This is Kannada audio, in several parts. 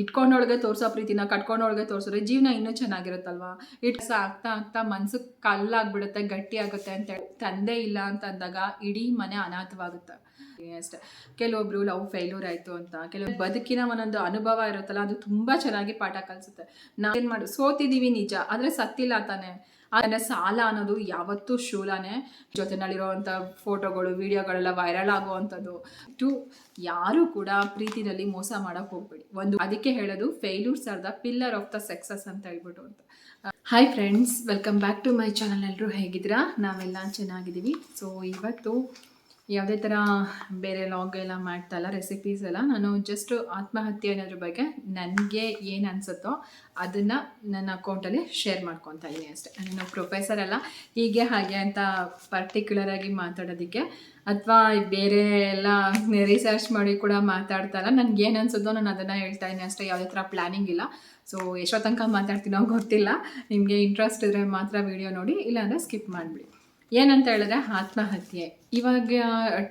ಇಟ್ಕೊಂಡೊಳಗೆ ತೋರಿಸೋ ಪ್ರೀತಿನ, ಕಟ್ಕೊಂಡೊಳಗೆ ತೋರಿಸಿದ್ರೆ ಜೀವನ ಇನ್ನೂ ಚೆನ್ನಾಗಿರುತ್ತಲ್ವಾ? ಇಟ್ಸ ಆಗ್ತಾ ಆಗ್ತಾ ಮನ್ಸು ಕಲ್ಲಾಗ್ಬಿಡುತ್ತೆ ಗಟ್ಟಿ ಆಗುತ್ತೆ ಅಂತ ತಂದೆ ಇಲ್ಲ ಅಂತ ಅಂದಾಗ ಇಡೀ ಮನೆ ಅನಾಥವಾಗುತ್ತೆ. ಅಷ್ಟೇ. ಕೆಲವೊಬ್ರು ಲವ್ ಫೇಲ್ಯೂರ್ ಆಯಿತು ಅಂತ ಕೆಲವು ಬದುಕಿನ ಒಂದೊಂದು ಅನುಭವ ಇರುತ್ತಲ್ಲ, ಅದು ತುಂಬ ಚೆನ್ನಾಗಿ ಪಾಠ ಕಲಿಸುತ್ತೆ. ನಾವೇನು ಮಾಡು ಸೋತಿದ್ದೀವಿ ನಿಜ, ಆದರೆ ಸತ್ತಿಲ್ಲ ತಾನೆ. ಆದರೆ ಸಾಲ ಅನ್ನೋದು ಯಾವತ್ತೂ ಶೂಲನೇ. ಜೊತೆನಲ್ಲಿರುವಂತ ಫೋಟೋಗಳು, ವಿಡಿಯೋಗಳೆಲ್ಲ ವೈರಲ್ ಆಗುವಂಥದ್ದು. ಟು ಯಾರು ಕೂಡ ಪ್ರೀತಿನಲ್ಲಿ ಮೋಸ ಮಾಡೋಕೆ ಹೋಗ್ಬೇಡಿ. ಒಂದು ಅದಕ್ಕೆ ಹೇಳೋದು failures are the pillar of the success ಅಂತ ಹೇಳ್ಬಿಟ್ಟು ಅಂತ. Hi friends welcome back to my channel ಎಲ್ಲರೂ ಹೇಗಿದ್ದೀರಾ? ನಾವೆಲ್ಲ ಚೆನ್ನಾಗಿದ್ದೀವಿ. ಸೊ ಇವತ್ತು ಯಾವುದೇ ಥರ ಬೇರೆ ಲಾಗ್ ಎಲ್ಲ ಮಾಡ್ತಾ ಇಲ್ಲ ರೆಸಿಪೀಸ್ ಎಲ್ಲ. ನಾನು ಜಸ್ಟ್ ಆತ್ಮಹತ್ಯೆ ಅನ್ನೋದ್ರ ಬಗ್ಗೆ ನನಗೆ ಏನು ಅನಿಸುತ್ತೋ ಅದನ್ನು ನನ್ನ ಅಕೌಂಟಲ್ಲಿ ಶೇರ್ ಮಾಡ್ಕೊತಾ ಇದ್ದೀನಿ ಅಷ್ಟೇ. ನಾನು ಪ್ರೊಫೆಸರ್ ಅಲ್ಲ, ಹೀಗೆ ಹಾಗೆ ಅಂತ ಪರ್ಟಿಕ್ಯುಲರ್ ಆಗಿ ಮಾತಾಡೋದಕ್ಕೆ ಅಥವಾ ಬೇರೆ ಎಲ್ಲ ರಿಸರ್ಚ್ ಮಾಡಿ ಕೂಡ ಮಾತಾಡ್ತಾ ಇಲ್ಲ. ನನಗೆ ಏನು ಅನ್ಸುತ್ತೋ ನಾನು ಅದನ್ನು ಹೇಳ್ತಾ ಇದ್ದೀನಿ ಅಷ್ಟೇ. ಯಾವುದೇ ಥರ ಪ್ಲ್ಯಾನಿಂಗ್ ಇಲ್ಲ. ಸೊ ಎಷ್ಟೋ ತನಕ ಮಾತಾಡ್ತೀನೋ ಗೊತ್ತಿಲ್ಲ. ನಿಮಗೆ ಇಂಟ್ರೆಸ್ಟ್ ಇದ್ದರೆ ಮಾತ್ರ ವಿಡಿಯೋ ನೋಡಿ, ಇಲ್ಲಾಂದರೆ ಸ್ಕಿಪ್ ಮಾಡಿಬಿಡಿ. ಏನಂತ ಹೇಳಿದ್ರೆ ಆತ್ಮಹತ್ಯೆ. ಇವಾಗ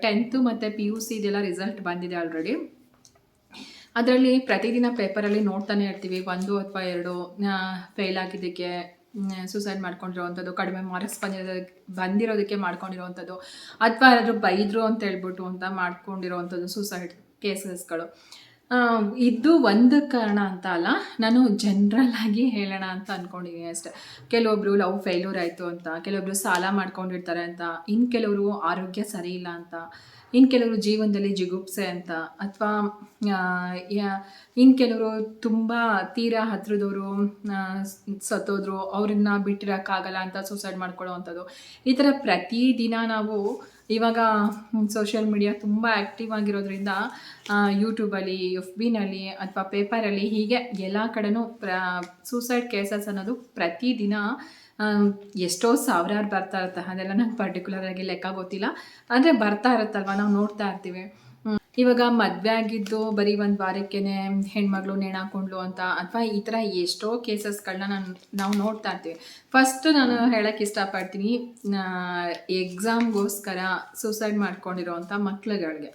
ಟೆಂತು ಮತ್ತು ಪಿ ಯು ಸಿ ಇದೆಲ್ಲ ರಿಸಲ್ಟ್ ಬಂದಿದೆ ಆಲ್ರೆಡಿ ಅದರಲ್ಲಿ ಪ್ರತಿದಿನ ಪೇಪರಲ್ಲಿ ನೋಡ್ತಾನೆ ಇರ್ತೀವಿ. ಒಂದು ಅಥವಾ ಎರಡು ಫೇಲ್ ಆಗಿದ್ದಕ್ಕೆ ಸೂಸೈಡ್ ಮಾಡ್ಕೊಂಡಿರೋವಂಥದ್ದು, ಕಡಿಮೆ ಮಾರ್ಕ್ಸ್ ಬಂದಿರೋ, ಬಂದಿರೋದಕ್ಕೆ ಮಾಡ್ಕೊಂಡಿರೋವಂಥದ್ದು, ಅಥವಾ ಯಾರಾದರೂ ಬೈದರು ಅಂತ ಹೇಳ್ಬಿಟ್ಟು ಅಂತ ಮಾಡ್ಕೊಂಡಿರೋವಂಥದ್ದು ಸೂಸೈಡ್ ಕೇಸಸ್ಗಳು ಇದು ಒಂದು ಕಾರಣ ಅಂತ ಅಲ್ಲ. ನಾನು ಜನ್ರಲ್ ಆಗಿ ಹೇಳೋಣ ಅಂತ ಅಂದ್ಕೊಂಡಿದ್ದೀನಿ ಅಷ್ಟೆ. ಕೆಲವೊಬ್ರು ಲವ್ ಫೇಲ್ಯೂರ್ ಆಯಿತು ಅಂತ, ಕೆಲವೊಬ್ರು ಸಾಲ ಮಾಡ್ಕೊಂಡಿರ್ತಾರೆ ಅಂತ ಇನ್ನು ಕೆಲವರು ಆರೋಗ್ಯ ಸರಿ ಇಲ್ಲ ಅಂತ ಇನ್ನು ಕೆಲವರು ಜೀವನದಲ್ಲಿ ಜಿಗುಪ್ಸೆ ಅಂತ, ಅಥವಾ ಇನ್ನು ಕೆಲವರು ತುಂಬ ತೀರಾ ಹತ್ರದವರು ಸತ್ತೋದ್ರು, ಅವ್ರನ್ನ ಬಿಟ್ಟಿರೋಕ್ಕಾಗಲ್ಲ ಅಂತ ಸೂಸೈಡ್ ಮಾಡ್ಕೊಳ್ಳೋ ಅಂಥದ್ದು ಈ ಥರ ಪ್ರತಿದಿನ ನಾವು ಇವಾಗ ಸೋಷಿಯಲ್ ಮೀಡಿಯಾ ತುಂಬ ಆ್ಯಕ್ಟಿವ್ ಆಗಿರೋದ್ರಿಂದ ಯೂಟ್ಯೂಬಲ್ಲಿ ಎಫ್ ಬಿನಲ್ಲಿ ಅಥವಾ ಪೇಪರಲ್ಲಿ ಹೀಗೆ ಎಲ್ಲ ಕಡೆನೂ ಪ್ರ ಸೂಸೈಡ್ ಕೇಸಸ್ ಅನ್ನೋದು ಪ್ರತಿದಿನ ಎಷ್ಟೋ ಸಾವಿರಾರು ಬರ್ತಾ ಇರುತ್ತೆ. ಅದೆಲ್ಲ ನಂಗೆ ಪರ್ಟಿಕ್ಯುಲರ್ ಆಗಿ ಲೆಕ್ಕ ಗೊತ್ತಿಲ್ಲ. ಅಂದರೆ ಬರ್ತಾ ಇರುತ್ತಲ್ವ? ನಾವು ನೋಡ್ತಾ ಇರ್ತೀವಿ. ಇವಾಗ ಮದುವೆ ಆಗಿದ್ದು ಬರೀ ಒಂದು ವಾರಕ್ಕೇ ಹೆಣ್ಮಗಳು ನೇಣಾಕೊಂಡ್ಲು ಅಂತ, ಅಥವಾ ಈ ಥರ ಎಷ್ಟೋ ಕೇಸಸ್ಗಳನ್ನ ನಾನು, ನಾವು ನೋಡ್ತಾ ಇರ್ತೀವಿ. ಫಸ್ಟ್ ನಾನು ಹೇಳೋಕ್ಕೆ ಇಷ್ಟಪಡ್ತೀನಿ ಎಕ್ಸಾಮ್ಗೋಸ್ಕರ ಸೂಸೈಡ್ ಮಾಡ್ಕೊಂಡಿರೋವಂಥ ಮಕ್ಳುಗಳಿಗೆ.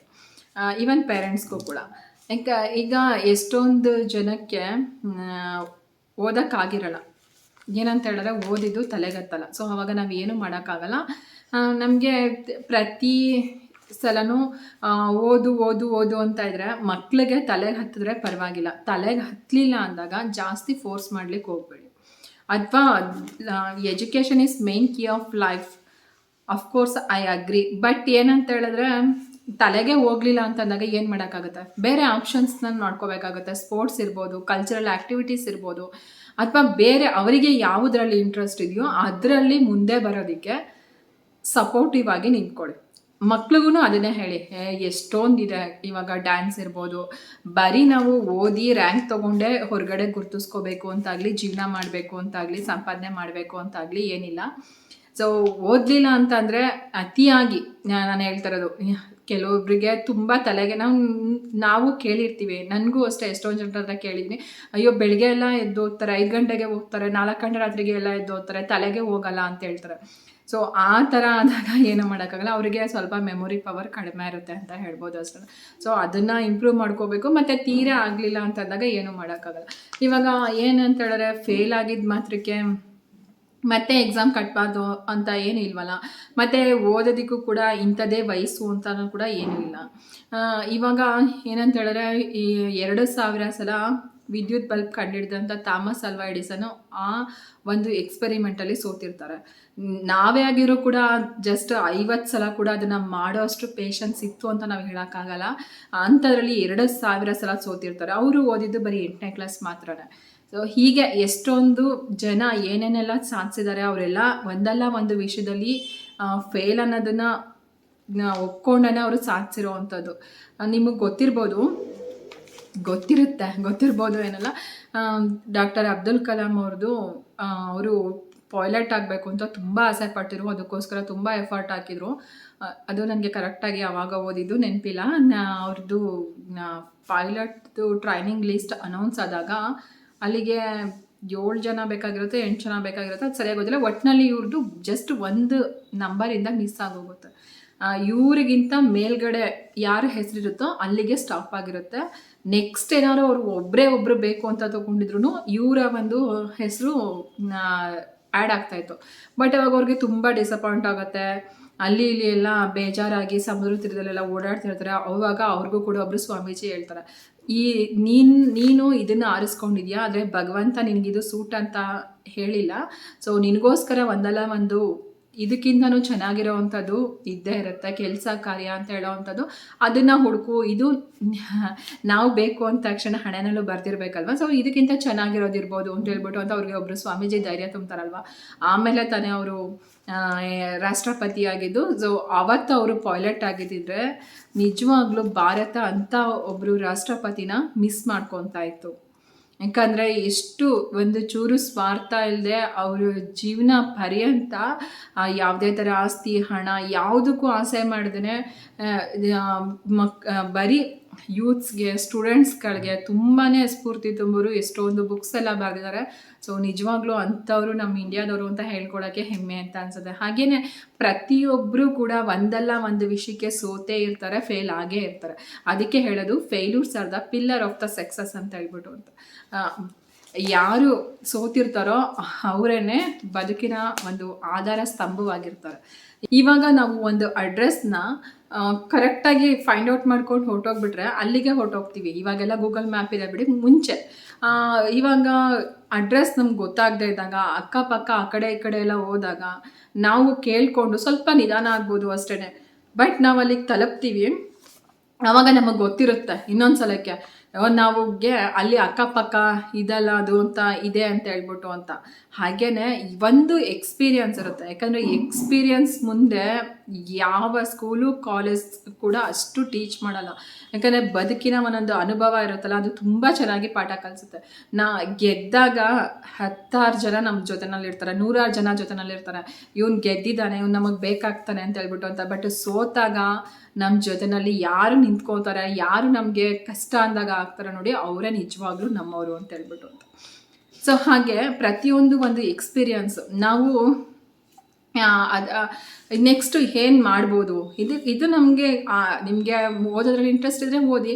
ಈವನ್ ಪೇರೆಂಟ್ಸ್ಗೂ ಕೂಡ. ಯಾಕೆ ಈಗ ಎಷ್ಟೊಂದು ಜನಕ್ಕೆ ಓದೋಕ್ಕಾಗಿರಲ್ಲ. ಏನಂತ ಹೇಳಿದ್ರೆ ಓದಿದ್ದು ತಲೆಗತ್ತಲ್ಲ. ಸೊ ಅವಾಗ ನಾವು ಏನು ಮಾಡೋಕ್ಕಾಗಲ್ಲ. ನಮಗೆ ಪ್ರತಿ ಸಲನೂ ಓದು ಓದು ಓದು ಅಂತ ಇದ್ರೆ ಮಕ್ಳಿಗೆ ತಲೆಗೆ ಹತ್ತಿದ್ರೆ ಪರವಾಗಿಲ್ಲ. ತಲೆಗೆ ಹತ್ತಲಿಲ್ಲ ಅಂದಾಗ ಜಾಸ್ತಿ ಫೋರ್ಸ್ ಮಾಡ್ಲಿಕ್ಕೆ ಹೋಗ್ಬೇಡಿ. ಅಥವಾ education is main key of life of course I agree but ಏನಂತ ಹೇಳಿದ್ರೆ, ತಲೆಗೆ ಹೋಗ್ಲಿಲ್ಲ ಅಂತಂದಾಗ ಏನು ಮಾಡೋಕ್ಕಾಗುತ್ತೆ? ಬೇರೆ ಆಪ್ಷನ್ಸ್ನ ನೋಡ್ಕೋಬೇಕಾಗುತ್ತೆ. ಸ್ಪೋರ್ಟ್ಸ್ ಇರ್ಬೋದು ಕಲ್ಚರಲ್ ಆ್ಯಕ್ಟಿವಿಟೀಸ್ ಇರ್ಬೋದು. ಅಥವಾ ಬೇರೆ ಅವರಿಗೆ ಯಾವುದರಲ್ಲಿ ಇಂಟ್ರೆಸ್ಟ್ ಇದೆಯೋ ಅದರಲ್ಲಿ ಮುಂದೆ ಬರೋದಕ್ಕೆ ಸಪೋರ್ಟಿವ್ ಆಗಿ ನಿಂತ್ಕೊಳ್ಳಿ. ಮಕ್ಳಿಗೂ ಅದನ್ನೇ ಹೇಳಿ. ಎಷ್ಟೊಂದಿದೆ ಇವಾಗ ಡ್ಯಾನ್ಸ್ ಇರ್ಬೋದು. ಬರೀ ನಾವು ಓದಿ ರ್ಯಾಂಕ್ ತೊಗೊಂಡೆ ಹೊರಗಡೆ ಗುರ್ತಿಸ್ಕೋಬೇಕು ಅಂತಾಗಲಿ, ಜೀವನ ಮಾಡಬೇಕು ಅಂತಾಗಲಿ, ಸಂಪಾದನೆ ಮಾಡಬೇಕು ಅಂತಾಗಲಿ ಏನಿಲ್ಲ. ಸೊ ಓದಲಿಲ್ಲ ಅಂತಂದರೆ ಅತಿಯಾಗಿ ನಾನು ಹೇಳ್ತಾ ಇರೋದು. ಕೆಲವೊಬ್ಬರಿಗೆ ತುಂಬ ತಲೆಗೆ ನಾವು ನಾವು ಕೇಳಿರ್ತೀವಿ. ನನಗೂ ಅಷ್ಟೇ, ಎಷ್ಟೊಂದು ಜನರ ಹತ್ರ ಕೇಳಿದ್ದೀನಿ ಅಯ್ಯೋ, ಬೆಳಗ್ಗೆ ಎಲ್ಲ ಎದ್ದು ಓದ್ತಾರೆ ಐದು ಗಂಟೆಗೆ ಹೋಗ್ತಾರೆ, ನಾಲ್ಕು ಗಂಟೆ ರಾತ್ರಿಗೆ ಎಲ್ಲ ಎದ್ದು ಓದ್ತಾರೆ ತಲೆಗೆ ಹೋಗಲ್ಲ ಅಂತ ಹೇಳ್ತಾರೆ. ಸೊ ಆ ಥರ ಆದಾಗ ಏನು ಮಾಡೋಕ್ಕಾಗಲ್ಲ. ಅವರಿಗೆ ಸ್ವಲ್ಪ ಮೆಮೊರಿ ಪವರ್ ಕಡಿಮೆ ಇರುತ್ತೆ ಅಂತ ಹೇಳ್ಬೋದು ಅಷ್ಟೇ. ಸೊ ಅದನ್ನು ಇಂಪ್ರೂವ್ ಮಾಡ್ಕೋಬೇಕು. ಮತ್ತು ತೀರಾ ಆಗಲಿಲ್ಲ ಅಂತಂದಾಗ ಏನು ಮಾಡೋಕ್ಕಾಗಲ್ಲ. ಇವಾಗ ಏನಂತ ಹೇಳಿದ್ರೆ ಫೇಲ್ ಆಗಿದ್ದ ಮಾತ್ರಕ್ಕೆ ಮತ್ತೆ ಎಕ್ಸಾಮ್ ಕಟ್ಟಬಾರ್ದು ಅಂತ ಏನು ಇಲ್ವಲ್ಲ. ಮತ್ತು ಓದೋದಕ್ಕೂ ಕೂಡ ಇಂಥದ್ದೇ ವಯಸ್ಸು ಅಂತ ಕೂಡ ಏನೂ ಇಲ್ಲ. ಇವಾಗ ಏನಂತ ಹೇಳಿದ್ರೆ, ಈ ಎರಡು ಸಾವಿರ ಸಲ ವಿದ್ಯುತ್ ಬಲ್ಬ್ ಕಂಡಿಡಿದಂಥ ಥಾಮಸ್ ಅಲ್ವಾ ಎಡಿಸನು ಆ ಒಂದು ಎಕ್ಸ್ಪೆರಿಮೆಂಟಲ್ಲಿ ಸೋತಿರ್ತಾರೆ. ನಾವೇ ಆಗಿರೋ ಕೂಡ ಜಸ್ಟ್ ಐವತ್ತು ಸಲ ಕೂಡ ಅದನ್ನು ಮಾಡೋ ಅಷ್ಟು ಪೇಷನ್ಸ್ ಇತ್ತು ಅಂತ ನಾವು ಹೇಳೋಕ್ಕಾಗಲ್ಲ. ಅಂಥದ್ರಲ್ಲಿ ಎರಡು ಸಾವಿರ ಸಲ ಸೋತಿರ್ತಾರೆ. ಅವರು ಓದಿದ್ದು ಬರೀ ಎಂಟನೇ ಕ್ಲಾಸ್ ಮಾತ್ರನೇ. ಸೊ ಹೀಗೆ ಎಷ್ಟೊಂದು ಜನ ಏನೇನೆಲ್ಲ ಸಾಧಿಸಿದ್ದಾರೆ ಅವರೆಲ್ಲ ಒಂದಲ್ಲ ಒಂದು ವಿಷಯದಲ್ಲಿ ಫೇಲ್ ಅನ್ನೋದನ್ನು ಒಪ್ಕೊಂಡೇ ಅವರು ಸಾಧಿಸಿರೋ ಅಂಥದ್ದು ನಿಮಗೆ ಗೊತ್ತಿರ್ಬೋದು. ಗೊತ್ತಿರುತ್ತೆ, ಗೊತ್ತಿರ್ಬೋದು ಏನಲ್ಲ. ಡಾಕ್ಟರ್ ಅಬ್ದುಲ್ ಕಲಾಂ ಅವ್ರದ್ದು ಅವರು ಪಾಯ್ಲೆಟ್ ಆಗಬೇಕು ಅಂತ ತುಂಬ ಆಸೆ ಪಟ್ಟಿರು ಅದಕ್ಕೋಸ್ಕರ ತುಂಬ ಎಫರ್ಟ್ ಹಾಕಿದ್ರು. ಅದು ನನಗೆ ಕರೆಕ್ಟಾಗಿ ಆವಾಗ ಓದಿದ್ದು ನೆನಪಿಲ್ಲ. ಅವ್ರದ್ದು ಪೈಲಟ್ದು ಟ್ರೈನಿಂಗ್ ಲಿಸ್ಟ್ ಅನೌನ್ಸ್ ಆದಾಗ ಅಲ್ಲಿಗೆ ಏಳು ಜನ ಬೇಕಾಗಿರುತ್ತೆ, ಎಂಟು ಜನ ಬೇಕಾಗಿರುತ್ತೆ, ಅದು ಸರಿಯಾಗಿ ಗೊತ್ತಿಲ್ಲ ಒಟ್ಟಿನಲ್ಲಿ ಇವ್ರದ್ದು ಜಸ್ಟ್ ಒಂದು ನಂಬರಿಂದ ಮಿಸ್ ಆಗೋಗುತ್ತೆ. ಇವರಿಗಿಂತ ಮೇಲ್ಗಡೆ ಯಾರ ಹೆಸರಿರುತ್ತೋ ಅಲ್ಲಿಗೆ ಸ್ಟಾಪ್ ಆಗಿರುತ್ತೆ. ನೆಕ್ಸ್ಟ್ ಏನಾದ್ರು ಅವರು ಒಬ್ಬರೇ ಒಬ್ಬರು ಬೇಕು ಅಂತ ತೊಗೊಂಡಿದ್ರು ಇವರ ಒಂದು ಹೆಸರು ಆ್ಯಡ್ ಆಗ್ತಾಯಿತ್ತು ಬಟ್ ಅವಾಗ ಅವ್ರಿಗೆ ತುಂಬ ಡಿಸಪಾಯಿಂಟ್ ಆಗುತ್ತೆ. ಅಲ್ಲಿ ಇಲ್ಲಿ ಎಲ್ಲ ಬೇಜಾರಾಗಿ ಸಮುದ್ರ ತೀರದಲ್ಲೆಲ್ಲ ಓಡಾಡ್ತಿರ್ತಾರೆ ಅವಾಗ ಅವ್ರಿಗೂ ಕೂಡ ಒಬ್ಬರು ಸ್ವಾಮೀಜಿ ಹೇಳ್ತಾರೆ. ಈ ನೀನು ನೀನು ಇದನ್ನು ಆರಿಸ್ಕೊಂಡಿದ್ಯಾ? ಆದರೆ ಭಗವಂತ ನಿನಗಿದು ಸೂಟ್ ಅಂತ ಹೇಳಿಲ್ಲ. ಸೊ ನಿನಗೋಸ್ಕರ ಒಂದಲ್ಲ ಒಂದು ಇದಕ್ಕಿಂತನೂ ಚೆನ್ನಾಗಿರೋವಂಥದ್ದು ಇದ್ದೇ ಇರುತ್ತೆ, ಕೆಲಸ ಕಾರ್ಯ ಅಂತ ಹೇಳೋವಂಥದ್ದು. ಅದನ್ನು ಹುಡುಕು, ಇದು ನಾವು ಬೇಕು ಅಂದ ತಕ್ಷಣ ಹಣೆನಲ್ಲೂ ಬರ್ದಿರ್ಬೇಕಲ್ವ? ಸೊ ಇದಕ್ಕಿಂತ ಚೆನ್ನಾಗಿರೋದಿರ್ಬೋದು ಅಂತ ಹೇಳ್ಬಿಟ್ಟು ಅಂತ ಅವ್ರಿಗೆ ಒಬ್ಬರು ಸ್ವಾಮೀಜಿ ಧೈರ್ಯ ತುಂಬ್ತಾರಲ್ವ? ಆಮೇಲೆ ತಾನೇ ಅವರು ರಾಷ್ಟ್ರಪತಿ ಆಗಿದ್ದು. ಸೊ ಅವತ್ತು ಅವರು ಪೈಲಟ್ ಆಗಿದ್ದಿದ್ರೆ ನಿಜವಾಗ್ಲೂ ಭಾರತ ಅಂತ ಒಬ್ಬರು ರಾಷ್ಟ್ರಪತಿನ ಮಿಸ್ ಮಾಡ್ಕೊತಾ ಇತ್ತು ಯಾಕಂದರೆ ಎಷ್ಟು ಒಂದು ಚೂರು ಸ್ವಾರ್ಥ ಇಲ್ಲದೆ ಅವರ ಜೀವನ ಪರ್ಯಂತ ಯಾವುದೇ ಥರ ಆಸ್ತಿ, ಹಣ ಯಾವುದಕ್ಕೂ ಆಸೆ ಮಾಡ್ದೇ ಮಕ್ ಬರೀ ಯೂತ್ಸ್ಗೆ, ಸ್ಟೂಡೆಂಟ್ಸ್ಗಳಿಗೆ ತುಂಬಾ ಸ್ಫೂರ್ತಿ ತುಂಬೋರು. ಎಷ್ಟೊಂದು ಬುಕ್ಸ್ ಎಲ್ಲ ಬರೆದಿದ್ದಾರೆ ಸೊ ನಿಜವಾಗ್ಲೂ ಅಂಥವ್ರು ನಮ್ಮ ಇಂಡಿಯಾದವರು ಅಂತ ಹೇಳ್ಕೊಳಕ್ಕೆ ಹೆಮ್ಮೆ ಅಂತ ಅನ್ಸುತ್ತೆ. ಹಾಗೆಯೇ ಪ್ರತಿಯೊಬ್ಬರು ಕೂಡ ಒಂದಲ್ಲ ಒಂದು ವಿಷಯಕ್ಕೆ ಸೋತೇ ಇರ್ತಾರೆ ಫೇಲ್ ಆಗೇ ಇರ್ತಾರೆ. ಅದಕ್ಕೆ ಹೇಳೋದು failures are the pillar of the success ಅಂತ ಹೇಳ್ಬಿಟ್ಟು ಅಂತ. ಯಾರು ಸೋತಿರ್ತಾರೋ ಅವರೇನೆ ಬದುಕಿನ ಒಂದು ಆಧಾರ ಸ್ತಂಭವಾಗಿರ್ತಾರೆ. ಇವಾಗ ನಾವು ಒಂದು ಅಡ್ರೆಸ್ನ ಕರೆಕ್ಟಾಗಿ ಫೈಂಡ್ ಔಟ್ ಮಾಡ್ಕೊಂಡು ಹೊರಟೋಗ್ಬಿಟ್ರೆ ಅಲ್ಲಿಗೆ ಹೊರಟೋಗ್ತೀವಿ. ಇವಾಗೆಲ್ಲ ಗೂಗಲ್ ಮ್ಯಾಪ್ ಇದೆ ಬಿಡಿ, ಮುಂಚೆ. ಇವಾಗ ಅಡ್ರೆಸ್ ನಮ್ಗೆ ಗೊತ್ತಾಗದೇ ಇದ್ದಾಗ, ಅಕ್ಕಪಕ್ಕ, ಆ ಕಡೆ ಈ ಕಡೆ ಎಲ್ಲ ಹೋದಾಗ ನಾವು ಕೇಳಿಕೊಂಡು ಸ್ವಲ್ಪ ನಿಧಾನ ಆಗ್ಬೋದು ಅಷ್ಟೇ ಬಟ್ ನಾವು ಅಲ್ಲಿಗೆ ತಲುಪ್ತೀವಿ. ಆವಾಗ ನಮಗೆ ಗೊತ್ತಿರುತ್ತೆ ಇನ್ನೊಂದು ಸಲಕ್ಕೆ ನಾವುಗೆ ಅಲ್ಲಿ ಅಕ್ಕಪಕ್ಕ ಇದಲ್ಲ ಅದು ಅಂತ ಇದೆ ಅಂತ ಹೇಳ್ಬಿಟ್ಟು ಅಂತ. ಹಾಗೇನೆ ಒಂದು ಎಕ್ಸ್ಪೀರಿಯನ್ಸ್ ಇರುತ್ತೆ. ಯಾಕಂದರೆ ಎಕ್ಸ್ಪೀರಿಯನ್ಸ್ ಮುಂದೆ ಯಾವ ಸ್ಕೂಲು ಕಾಲೇಜ್ ಕೂಡ ಅಷ್ಟು ಟೀಚ್ ಮಾಡಲ್ಲ. ಯಾಕಂದರೆ ಬದುಕಿನ ಒಂದೊಂದು ಅನುಭವ ಇರುತ್ತಲ್ಲ, ಅದು ತುಂಬ ಚೆನ್ನಾಗಿ ಪಾಠ ಕಲಿಸುತ್ತೆ. ನಾ ಗೆದ್ದಾಗ ಹತ್ತಾರು ಜನ ನಮ್ಮ ಜೊತೆನಲ್ಲಿ ಇರ್ತಾರೆ, ನೂರಾರು ಜನ ಜೊತೆನಲ್ಲಿ ಇರ್ತಾರೆ. ಇವ್ನು ಗೆದ್ದಿದ್ದಾನೆ, ಇವ್ನು ನಮಗೆ ಬೇಕಾಗ್ತಾನೆ ಅಂತ ಹೇಳ್ಬಿಟ್ಟು ಅಂತ. ಬಟ್ ಸೋತಾಗ ನಮ್ಮ ಜೊತೆನಲ್ಲಿ ಯಾರು ನಿಂತ್ಕೋತಾರೆ ಯಾರು ನಮಗೆ ಕಷ್ಟ ಅಂದಾಗ ಆಗ್ತಾರೆ ನೋಡಿ, ಅವರೇ ನಿಜವಾಗ್ಲೂ ನಮ್ಮವರು ಅಂತ ಹೇಳ್ಬಿಟ್ಟು ಅಂತ. ಸೊ ಹಾಗೆ ಪ್ರತಿಯೊಂದು ಒಂದು ಎಕ್ಸ್ಪೀರಿಯನ್ಸ್ ನಾವು ಅದು ನೆಕ್ಸ್ಟು ಏನು ಮಾಡ್ಬೋದು? ಇದು ಇದು ನಮಗೆ ನಿಮಗೆ ಓದೋದ್ರಲ್ಲಿ ಇಂಟ್ರೆಸ್ಟ್ ಇದ್ದರೆ ಓದಿ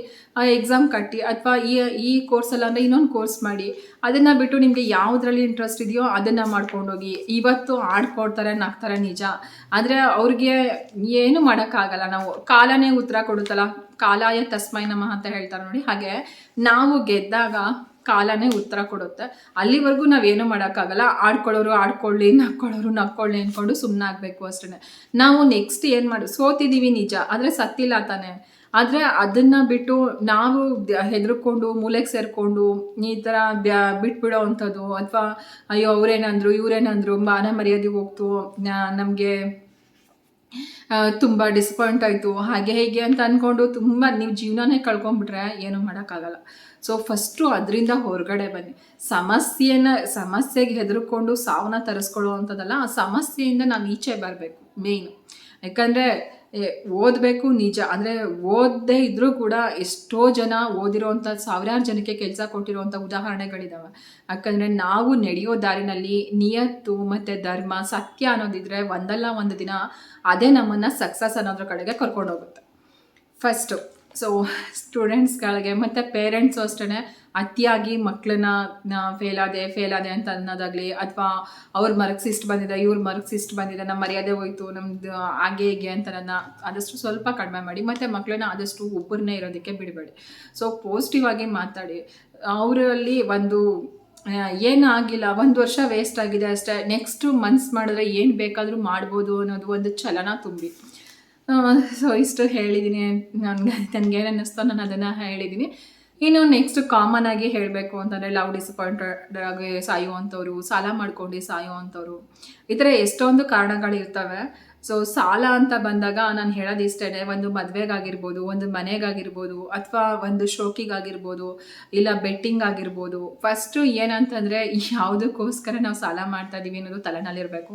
ಎಕ್ಸಾಮ್ ಕಟ್ಟಿ, ಅಥವಾ ಈ ಈ ಕೋರ್ಸಲ್ಲ ಅಂದರೆ ಇನ್ನೊಂದು ಕೋರ್ಸ್ ಮಾಡಿ, ಅದನ್ನು ಬಿಟ್ಟು ನಿಮಗೆ ಯಾವುದ್ರಲ್ಲಿ ಇಂಟ್ರೆಸ್ಟ್ ಇದೆಯೋ ಅದನ್ನು ಮಾಡ್ಕೊಂಡೋಗಿ, ಇವತ್ತು ಆಡ್ಕೊಡ್ತಾರೆ ನಗ್ತಾರೆ ನಿಜ. ಆದರೆ ಅವ್ರಿಗೆ ಏನು ಮಾಡೋಕ್ಕಾಗಲ್ಲ. ನಾವು ಕಾಲನೇ ಉತ್ತರ ಕೊಡುತ್ತಲ್ಲ, ಕಾಲಾಯ ತಸ್ಮೈ ನಮಃ ಅಂತ ಹೇಳ್ತಾರೆ ನೋಡಿ, ಹಾಗೆ ನಾವು ಗೆದ್ದಾಗ ಕಾಲನೇ ಉತ್ತರ ಕೊಡುತ್ತೆ. ಅಲ್ಲಿವರೆಗೂ ನಾವೇನು ಮಾಡೋಕ್ಕಾಗಲ್ಲ. ಆಡ್ಕೊಳ್ಳೋರು ಆಡ್ಕೊಳ್ಳಿ, ನಕ್ಕೊಳ್ಳೋರು ನಕ್ಕೊಳ್ಳಿ ಅಂದ್ಕೊಂಡು ಸುಮ್ಮನೆ ಆಗಬೇಕು ಅಷ್ಟೇ ನಾವು ನೆಕ್ಸ್ಟ್ ಏನು ಮಾಡಿ ಸೋತಿದ್ದೀವಿ ನಿಜ. ಆದರೆ ಸತ್ತಿಲ್ಲ ತಾನೆ. ಆದರೆ ಅದನ್ನು ಬಿಟ್ಟು ನಾವು ಹೆದರ್ಕೊಂಡು, ಮೂಲೆಗೆ ಸೇರಿಕೊಂಡು, ಈ ಥರ ಬಿಟ್ಬಿಡೋ ಅಂಥದ್ದು, ಅಥವಾ ಅಯ್ಯೋ ಅವ್ರೇನಂದ್ರು, ಇವ್ರೇನಂದ್ರು ಮಾನ ಮರ್ಯಾದೆ ಹೋಗ್ತು ನಮಗೆ ತುಂಬ ಡಿಸಪಾಯಿಂಟ್ ಆಯಿತು. ಹಾಗೆ ಹೇಗೆ ಅಂತ ಅಂದ್ಕೊಂಡು ತುಂಬ ನೀವು ಜೀವನನೇ ಕಳ್ಕೊಂಡ್ಬಿಟ್ರೆ ಏನೂ ಮಾಡೋಕ್ಕಾಗಲ್ಲ. ಸೊ ಫಸ್ಟು ಅದರಿಂದ ಹೊರಗಡೆ ಬನ್ನಿ. ಸಮಸ್ಯೆನ, ಸಮಸ್ಯೆಗೆ ಹೆದರ್ಕೊಂಡು ಸಾವನ್ನ ತರಿಸ್ಕೊಳ್ಳೋ ಅಂಥದ್ದಲ್ಲ ಆ ಸಮಸ್ಯೆಯಿಂದ ನಾವು ಈಚೆ ಬರಬೇಕು ಮೇಯ್ನು ಯಾಕಂದರೆ ಓದಬೇಕು ನಿಜ. ಅಂದರೆ ಓದದೇ ಇದ್ದರೂ ಕೂಡ ಎಷ್ಟೋ ಜನ ಓದಿರೋವಂಥ ಸಾವಿರಾರು ಜನಕ್ಕೆ ಕೆಲಸ ಕೊಟ್ಟಿರೋವಂಥ ಉದಾಹರಣೆಗಳಿದ್ದಾವೆ ಯಾಕಂದರೆ ನಾವು ನಡೆಯೋ ದಾರಿನಲ್ಲಿ ನಿಯತ್ತು ಮತ್ತು ಧರ್ಮ, ಸತ್ಯ ಅನ್ನೋದಿದ್ರೆ ಒಂದಲ್ಲ ಒಂದು ದಿನ ಅದೇ ನಮ್ಮನ್ನು ಸಕ್ಸಸ್ ಅನ್ನೋದ್ರ ಕಡೆಗೆ ಕರ್ಕೊಂಡು ಹೋಗುತ್ತೆ ಫಸ್ಟು ಸೊ ಸ್ಟೂಡೆಂಟ್ಸ್ಗಳಿಗೆ ಮತ್ತು ಪೇರೆಂಟ್ಸು ಅಷ್ಟೇ ಅತಿಯಾಗಿ ಮಕ್ಕಳನ್ನ ಫೇಲ್ ಆದೆ ಫೇಲ್ ಆದೆ ಅಂತ ಅನ್ನೋದಾಗಲಿ ಅಥವಾ ಅವ್ರ ಮಾರ್ಕ್ಸ್ ಇಷ್ಟು ಬಂದಿದೆ, ಇವ್ರ ಮಾರ್ಕ್ಸ್ ಇಷ್ಟು ಬಂದಿದೆ ನಮ್ಮ ಮರ್ಯಾದೆ ಹೋಯ್ತು ನಮ್ಮದು ಹಾಗೆ ಹೀಗೆ ಅಂತ ನನ್ನ ಆದಷ್ಟು ಸ್ವಲ್ಪ ಕಡಿಮೆ ಮಾಡಿ, ಮತ್ತು ಮಕ್ಕಳನ್ನ ಆದಷ್ಟು ಒಬ್ಬರನ್ನೇ ಇರೋದಕ್ಕೆ ಬಿಡಬೇಡಿ. ಸೊ ಪಾಸಿಟಿವ್ ಆಗಿ ಮಾತಾಡಿ. ಅವರಲ್ಲಿ ಒಂದು ಏನಾಗಿಲ್ಲ, ಒಂದು ವರ್ಷ ವೇಸ್ಟ್ ಆಗಿದೆ ಅಷ್ಟೇ. ನೆಕ್ಸ್ಟು ಮನ್ಸು ಮಾಡಿದ್ರೆ ಏನು ಬೇಕಾದರೂ ಮಾಡ್ಬೋದು ಅನ್ನೋದು ಒಂದು ಚಲನ ತುಂಬಿ ಸೊ ಇಷ್ಟು ಹೇಳಿದ್ದೀನಿ ನನಗೆ ನನಗೇನು ಅನ್ನಿಸ್ತೋ ನಾನು ಅದನ್ನು ಹೇಳಿದ್ದೀನಿ ಇನ್ನು ನೆಕ್ಸ್ಟ್ ಕಾಮನ್ ಆಗಿ ಹೇಳಬೇಕು ಅಂತಂದರೆ ಲವ್ ಡಿಸಪಾಯಿಂಟೆಡ್ ಆಗಿ ಸಾಯುವಂಥವ್ರು, ಸಾಲ ಮಾಡ್ಕೊಂಡು ಸಾಯುವಂಥವ್ರು. ಈ ಥರ ಎಷ್ಟೊಂದು ಕಾರಣಗಳಿರ್ತವೆ. ಸೊ ಸಾಲ ಅಂತ ಬಂದಾಗ ನಾನು ಹೇಳೋದು ಇಷ್ಟೇ ಒಂದು ಮದುವೆಗಾಗಿರ್ಬೋದು, ಒಂದು ಮನೆಗಾಗಿರ್ಬೋದು, ಅಥವಾ ಒಂದು ಶೋಕಿಗಾಗಿರ್ಬೋದು, ಇಲ್ಲ ಬೆಟ್ಟಿಂಗ್ ಆಗಿರ್ಬೋದು ಫಸ್ಟು ಏನಂತಂದರೆ ಯಾವುದಕ್ಕೋಸ್ಕರ ನಾವು ಸಾಲ ಮಾಡ್ತಾ ಇದ್ದೀವಿ ಅನ್ನೋದು ತಲೆನಲ್ಲಿರಬೇಕು.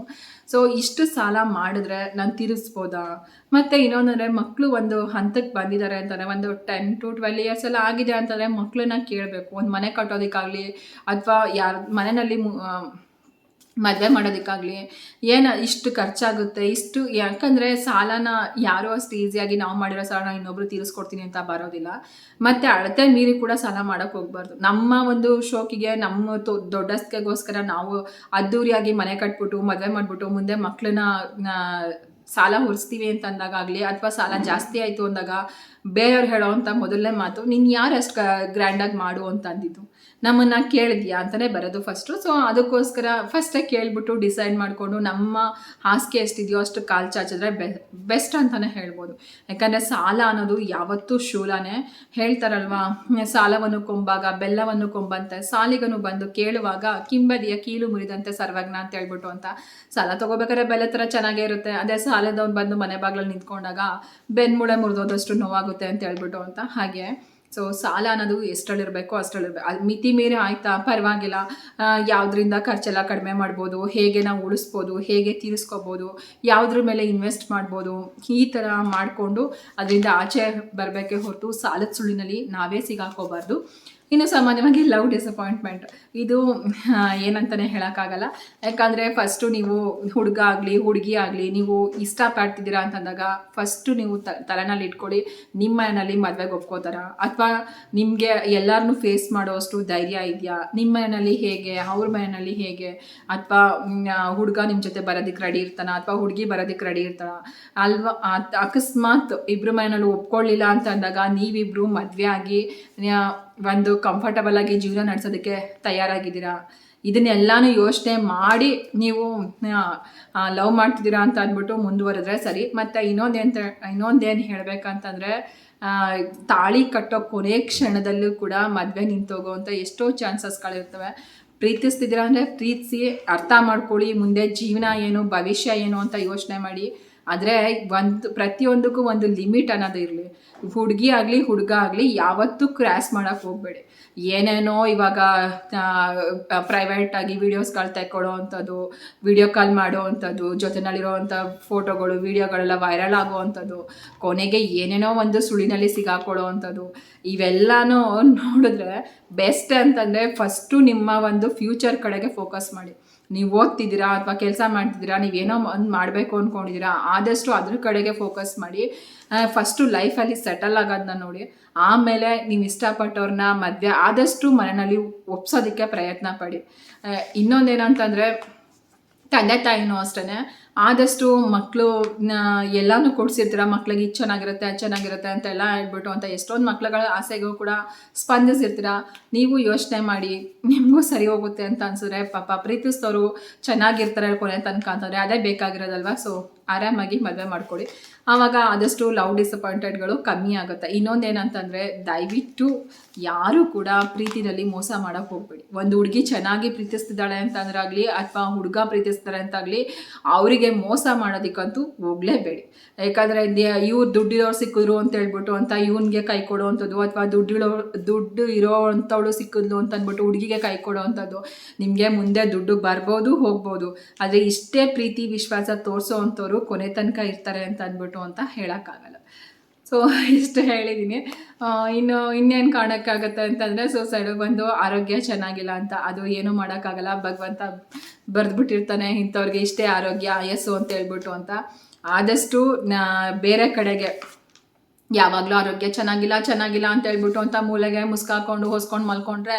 ಸೊ ಇಷ್ಟು ಸಾಲ ಮಾಡಿದ್ರೆ ನಾನು ತೀರಿಸ್ಬೋದಾ? ಮತ್ತು ಇನ್ನೊಂದಂದರೆ ಮಕ್ಕಳು ಒಂದು ಹಂತಕ್ಕೆ ಬಂದಿದ್ದಾರೆ ಅಂತಂದರೆ ಒಂದು ಟೆನ್ ಟು ಟ್ವೆಲ್ ಇಯರ್ಸ್ ಎಲ್ಲ ಆಗಿದೆ ಅಂತಂದರೆ ಮಕ್ಕಳನ್ನ ಕೇಳಬೇಕು. ಒಂದು ಮನೆ ಕಟ್ಟೋದಕ್ಕಾಗಲಿ, ಅಥವಾ ಯಾರು ಮನೆಯಲ್ಲಿ ಮದುವೆ ಮಾಡೋದಕ್ಕಾಗಲಿ, ಏನು ಇಷ್ಟು ಖರ್ಚಾಗುತ್ತೆ, ಇಷ್ಟು ಯಾಕಂದರೆ ಸಾಲನ ಯಾರೂ ಅಷ್ಟು ಈಸಿಯಾಗಿ ನಾವು ಮಾಡಿರೋ ಸಾಲನ ಇನ್ನೊಬ್ರು ತೀರಿಸ್ಕೊಡ್ತೀನಿ ಅಂತ ಬರೋದಿಲ್ಲ. ಮತ್ತು ಅಳತೆ ಮೀರಿ ಕೂಡ ಸಾಲ ಮಾಡೋಕ್ಕೆ ಹೋಗ್ಬಾರ್ದು. ನಮ್ಮ ಒಂದು ಶೋಕಿಗೆ, ನಮ್ಮ ತೊ ದೊಡ್ಡಸ್ಕೆಗೋಸ್ಕರ ನಾವು ಅದ್ದೂರಿಯಾಗಿ ಮನೆ ಕಟ್ಬಿಟ್ಟು, ಮದುವೆ ಮಾಡಿಬಿಟ್ಟು, ಮುಂದೆ ಮಕ್ಕಳನ್ನ ಸಾಲ ಹೊರಿಸ್ತೀವಿ ಅಂತ ಅಂದಾಗಲಿ ಅಥವಾ ಸಾಲ ಜಾಸ್ತಿ ಆಯಿತು ಅಂದಾಗ ಬೇರೆಯವ್ರು ಹೇಳೋವಂಥ ಮೊದಲನೇ ಮಾತು ನೀನು ಯಾರು ಅಷ್ಟು ಗ್ರ್ಯಾಂಡಾಗಿ ಮಾಡು ಅಂತ ಅಂದಿದ್ದು? ನಮ್ಮನ್ನು ಕೇಳಿದ್ಯಾ ಅಂತಲೇ ಬರೋದು ಫಸ್ಟು ಸೊ ಅದಕ್ಕೋಸ್ಕರ ಫಸ್ಟೇ ಕೇಳ್ಬಿಟ್ಟು ಡಿಸೈಡ್ ಮಾಡಿಕೊಂಡು ನಮ್ಮ ಹಾಸಿಗೆ ಎಷ್ಟಿದೆಯೋ ಅಷ್ಟು ಕಾಲು ಚಾಚಿದ್ರೆ ಬೆ ಬೆಸ್ಟ್ ಅಂತಲೇ ಹೇಳ್ಬೋದು. ಯಾಕಂದರೆ ಸಾಲ ಅನ್ನೋದು ಯಾವತ್ತೂ ಶೂಲನೇ. ಹೇಳ್ತಾರಲ್ವಾ, ಸಾಲವನ್ನು ಕೊಂಬಾಗ, ಬೆಲ್ಲವನ್ನು ಕೊಂಬಂತೆ. ಸಾಲಿಗನು ಬಂದು ಕೇಳುವಾಗ, ಕಿಂಬದಿಯ ಕೀಲು ಮುರಿದಂತೆ ಸರ್ವಜ್ಞ ಅಂತ ಹೇಳ್ಬಿಟ್ಟು ಅಂತ. ಸಾಲ ತಗೋಬೇಕಾದ್ರೆ ಬೆಲೆ ಥರ ಚೆನ್ನಾಗೇ ಇರುತ್ತೆ. ಅದೇ ಸಾಲದವ್ನು ಬಂದು ಮನೆ ಬಾಗಿಲಲ್ಲಿ ನಿಂತ್ಕೊಂಡಾಗ ಬೆನ್ಮೂಳೆ ಮುರಿದೋದಷ್ಟು ನೋವಾಗುತ್ತೆ. ಅಂತ ಹೇಳ್ಬಿಟ್ಟು ಅಂತ. ಹಾಗೆ ಸೊ ಸಾಲ ಅನ್ನೋದು ಎಷ್ಟರಲ್ಲಿರಬೇಕು ಅಷ್ಟಳಿರ್ಬೇಕು ಅದು ಮಿತಿ ಮೀರಿ ಆಯ್ತಾ? ಪರವಾಗಿಲ್ಲ. ಯಾವುದರಿಂದ ಖರ್ಚೆಲ್ಲ ಕಡಿಮೆ ಮಾಡ್ಬೋದು? ಹೇಗೆ ನಾವು ಉಳಿಸ್ಬೋದು? ಹೇಗೆ ತೀರಿಸ್ಕೋಬೋದು? ಯಾವುದ್ರ ಮೇಲೆ ಇನ್ವೆಸ್ಟ್ ಮಾಡ್ಬೋದು? ಈ ಥರ ಮಾಡಿಕೊಂಡು ಅದರಿಂದ ಆಚೆ ಬರಬೇಕೇ ಹೊರತು ಸಾಲದ ಸುಳಿನಲ್ಲಿ ನಾವೇ ಸಿಗಾಕೋಬಾರ್ದು. ಇನ್ನು ಸಾಮಾನ್ಯವಾಗಿ ಲವ್ ಡಿಸಪಾಯಿಂಟ್ಮೆಂಟ್ ಇದು ಏನಂತಲೇ ಹೇಳೋಕ್ಕಾಗಲ್ಲ. ಯಾಕಂದರೆ ಫಸ್ಟು ನೀವು ಹುಡುಗ ಆಗಲಿ, ಹುಡುಗಿ ಆಗಲಿ, ನೀವು ಇಷ್ಟಪಡ್ತಿದ್ದೀರಾ ಅಂತಂದಾಗ ಫಸ್ಟು ನೀವು ತ, ತಲೆನಲ್ಲಿ ಇಟ್ಕೊಳ್ಳಿ ನಿಮ್ಮ ಮನೆಯಲ್ಲಿ ಮದುವೆಗೆ ಒಪ್ಕೋತಾರ. ಅಥವಾ ನಿಮಗೆ ಎಲ್ಲರನ್ನೂ ಫೇಸ್ ಮಾಡೋಷ್ಟು ಧೈರ್ಯ ಇದೆಯಾ? ನಿಮ್ಮ ಮನೆಯಲ್ಲಿ ಹೇಗೆ? ಅವ್ರ ಮನೆಯಲ್ಲಿ ಹೇಗೆ? ಅಥವಾ ಹುಡುಗ ನಿಮ್ಮ ಜೊತೆ ಬರೋದಕ್ಕೆ ರೆಡಿ ಇರ್ತಾನ? ಅಥವಾ ಹುಡುಗಿ ಬರೋದಕ್ಕೆ ರೆಡಿ ಇರ್ತಾನ ಅಲ್ವಾ ಅಕಸ್ಮಾತ್ ಇಬ್ಬರು ಮನೆಯಲ್ಲಿ ಒಪ್ಕೊಳ್ಳಿಲ್ಲ ಅಂತ ಅಂದಾಗ ಮದುವೆ ಆಗಿ ಒಂದು ಕಂಫರ್ಟಬಲ್ ಆಗಿ ಜೀವನ ನಡೆಸೋದಕ್ಕೆ ತಯಾರಾಗಿದ್ದೀರಾ? ಇದನ್ನೆಲ್ಲಾನು ಯೋಚನೆ ಮಾಡಿ ನೀವು ಲವ್ ಮಾಡ್ತಿದ್ದೀರಾ ಅಂತ ಅಂದ್ಬಿಟ್ಟು ಮುಂದುವರೆದ್ರೆ ಸರಿ. ಮತ್ತು ಇನ್ನೊಂದೇಂತ ಇನ್ನೊಂದೇನು ಹೇಳಬೇಕಂತಂದರೆ ತಾಳಿ ಕಟ್ಟೋ ಕೊನೆ ಕ್ಷಣದಲ್ಲೂ ಕೂಡ ಮದುವೆ ನಿಂತೋಗೋವಂಥ ಎಷ್ಟೋ ಚಾನ್ಸಸ್ಗಳಿರ್ತವೆ ಪ್ರೀತಿಸ್ತಿದ್ದೀರಾ ಅಂದರೆ ಪ್ರೀತಿಸಿ, ಅರ್ಥ ಮಾಡ್ಕೊಳ್ಳಿ, ಮುಂದೆ ಜೀವನ ಏನು, ಭವಿಷ್ಯ ಏನು ಅಂತ ಯೋಚನೆ ಮಾಡಿ. ಆದರೆ ಒಂದು, ಪ್ರತಿಯೊಂದಕ್ಕೂ ಒಂದು ಲಿಮಿಟ್ ಅನ್ನೋದು ಇರಲಿ. ಹುಡುಗಿ ಆಗಲಿ, ಹುಡುಗ ಆಗಲಿ, ಯಾವತ್ತೂ ಕ್ರ್ಯಾಸ್ ಮಾಡೋಕ್ಕೆ ಹೋಗಬೇಡಿ. ಏನೇನೋ ಇವಾಗ ಪ್ರೈವೇಟಾಗಿ ವೀಡಿಯೋಸ್ಗಳು ತೆಕ್ಕೊಳ್ಳೋ ಅಂಥದ್ದು ವಿಡಿಯೋ ಕಾಲ್ ಮಾಡೋ ಅಂಥದ್ದು, ಜೊತೆನಲ್ಲಿರೋವಂಥ ಫೋಟೋಗಳು ವೀಡಿಯೋಗಳೆಲ್ಲ ವೈರಲ್ ಆಗೋ ಅಂಥದ್ದು, ಕೊನೆಗೆ ಏನೇನೋ ಒಂದು ಸುಳಿನಲ್ಲಿ ಸಿಗಾಕೊಳ್ಳೋ ಅಂಥದ್ದು, ಇವೆಲ್ಲನೂ ನೋಡಿದ್ರೆ ಬೆಸ್ಟ್ ಅಂತಂದರೆ ಫಸ್ಟು ನಿಮ್ಮ ಒಂದು ಫ್ಯೂಚರ್ ಕಡೆಗೆ ಫೋಕಸ್ ಮಾಡಿ. ನೀವು ಓದ್ತಿದ್ದೀರಾ ಅಥವಾ ಕೆಲಸ ಮಾಡ್ತಿದ್ದೀರಾ ನೀವೇನೋ ಒಂದು ಮಾಡಬೇಕು ಅಂದ್ಕೊಂಡಿದ್ದೀರಾ ಆದಷ್ಟು ಅದ್ರ ಕಡೆಗೆ ಫೋಕಸ್ ಮಾಡಿ. ಫಸ್ಟು ಲೈಫಲ್ಲಿ ಸೆಟಲ್ ಆಗೋದನ್ನ ನೋಡಿ. ಆಮೇಲೆ ನೀವು ಇಷ್ಟಪಟ್ಟವ್ರನ್ನ ಮದುವೆ ಆದಷ್ಟು ಮನೆಯಲ್ಲಿ ಒಪ್ಸೋದಕ್ಕೆ ಪ್ರಯತ್ನ ಪಡಿ. ಇನ್ನೊಂದೇನಂತಂದರೆ ತಂದೆ ತಾಯಿನೂ ಅಷ್ಟೇ ಆದಷ್ಟು ಮಕ್ಕಳು ಎಲ್ಲನೂ ಕೊಡಿಸಿರ್ತೀರ? ಮಕ್ಳಿಗೆ ಇದು ಚೆನ್ನಾಗಿರುತ್ತೆ, ಅದು ಚೆನ್ನಾಗಿರುತ್ತೆ ಅಂತ ಎಲ್ಲ ಹೇಳ್ಬಿಟ್ಟು ಅಂತ ಎಷ್ಟೊಂದು ಮಕ್ಳುಗಳ ಆಸೆಗೂ ಕೂಡ ಸ್ಪಂದಿಸಿರ್ತೀರ? ನೀವು ಯೋಚನೆ ಮಾಡಿ, ನಿಮಗೂ ಸರಿ ಹೋಗುತ್ತೆ ಅಂತ ಅನ್ಸಿದ್ರೆ, ಪಾಪ ಪ್ರೀತಿಸಿದವರು ಚೆನ್ನಾಗಿರ್ತಾರೆ ಕೊನೆ ತನಕ ಅಂತಂದರೆ ಅದೇ ಬೇಕಾಗಿರೋದಲ್ವಾ? ಸೊ ಆರಾಮಾಗಿ ಮದುವೆ ಮಾಡ್ಕೊಳ್ಳಿ. ಆವಾಗ ಆದಷ್ಟು ಲವ್ ಡಿಸಪಾಯಿಂಟೆಡ್ಗಳು ಕಮ್ಮಿ ಆಗುತ್ತೆ. ಇನ್ನೊಂದೇನಂತಂದರೆ, ದಯವಿಟ್ಟು ಯಾರೂ ಕೂಡ ಪ್ರೀತಿನಲ್ಲಿ ಮೋಸ ಮಾಡೋಕ್ಕೆ ಹೋಗ್ಬೇಡಿ. ಒಂದು ಹುಡುಗಿ ಚೆನ್ನಾಗಿ ಪ್ರೀತಿಸ್ತಿದ್ದಾಳೆ ಅಂತಂದ್ರಾಗಲಿ, ಅಥವಾ ಹುಡುಗ ಪ್ರೀತಿಸ್ತಾರೆ ಅಂತಾಗಲಿ, ಅವರಿಗೆ ಮೋಸ ಮಾಡೋದಕ್ಕಂತೂ ಹೋಗಲೇಬೇಡಿ. ಯಾಕಂದರೆ ಇವ್ರು ದುಡ್ಡಿರೋರು ಸಿಕ್ಕಿದ್ರು ಅಂತ ಹೇಳ್ಬಿಟ್ಟು ಅಂತ ಇವನಿಗೆ ಕೈ ಕೊಡೋ ಅಂಥದ್ದು, ಅಥವಾ ದುಡ್ಡಿರೋ, ದುಡ್ಡು ಇರೋ ಅಂಥವಳು ಸಿಕ್ಕಿದ್ಲು ಅಂತ ಅಂದ್ಬಿಟ್ಟು ಹುಡುಗಿಗೆ ಕೈ ಕೊಡೋ ಅಂಥದ್ದು, ನಿಮಗೆ ಮುಂದೆ ದುಡ್ಡು ಬರ್ಬೋದು, ಹೋಗ್ಬೋದು. ಆದರೆ ಇಷ್ಟೇ ಪ್ರೀತಿ, ವಿಶ್ವಾಸ ತೋರಿಸೋ ಕೊನೆ ತನಕ ಇರ್ತಾರೆ ಅಂತ ಅಂದ್ಬಿಟ್ಟು ಅಂತ ಹೇಳೋಕ್ಕಾಗಲ್ಲ. ಸೊ ಇಷ್ಟು ಹೇಳಿದ್ದೀನಿ ಇನ್ನು ಇನ್ನೇನು ಕಾಣೋಕ್ಕಾಗತ್ತೆ ಅಂತಂದರೆ ಸೂಸೈಡಿಗೆ ಬಂದು ಆರೋಗ್ಯ ಚೆನ್ನಾಗಿಲ್ಲ ಅಂತ ಅದು ಏನೂ ಮಾಡೋಕ್ಕಾಗಲ್ಲ. ಭಗವಂತ ಬರೆದ್ಬಿಟ್ಟಿರ್ತಾನೆ, ಇಂಥವ್ರಿಗೆ ಇಷ್ಟೇ ಆರೋಗ್ಯ, ಆಯಸ್ಸು ಅಂತ ಹೇಳ್ಬಿಟ್ಟು ಅಂತ. ಆದಷ್ಟು ಬೇರೆ ಕಡೆಗೆ ಯಾವಾಗಲೂ ಆರೋಗ್ಯ ಚೆನ್ನಾಗಿಲ್ಲ ಚೆನ್ನಾಗಿಲ್ಲ ಅಂತ ಹೇಳ್ಬಿಟ್ಟು ಅಂತ ಮೂಲೆಗೆ ಮುಸ್ಕಾಕೊಂಡು ಹೊಸ್ಕೊಂಡು ಮಲ್ಕೊಂಡ್ರೆ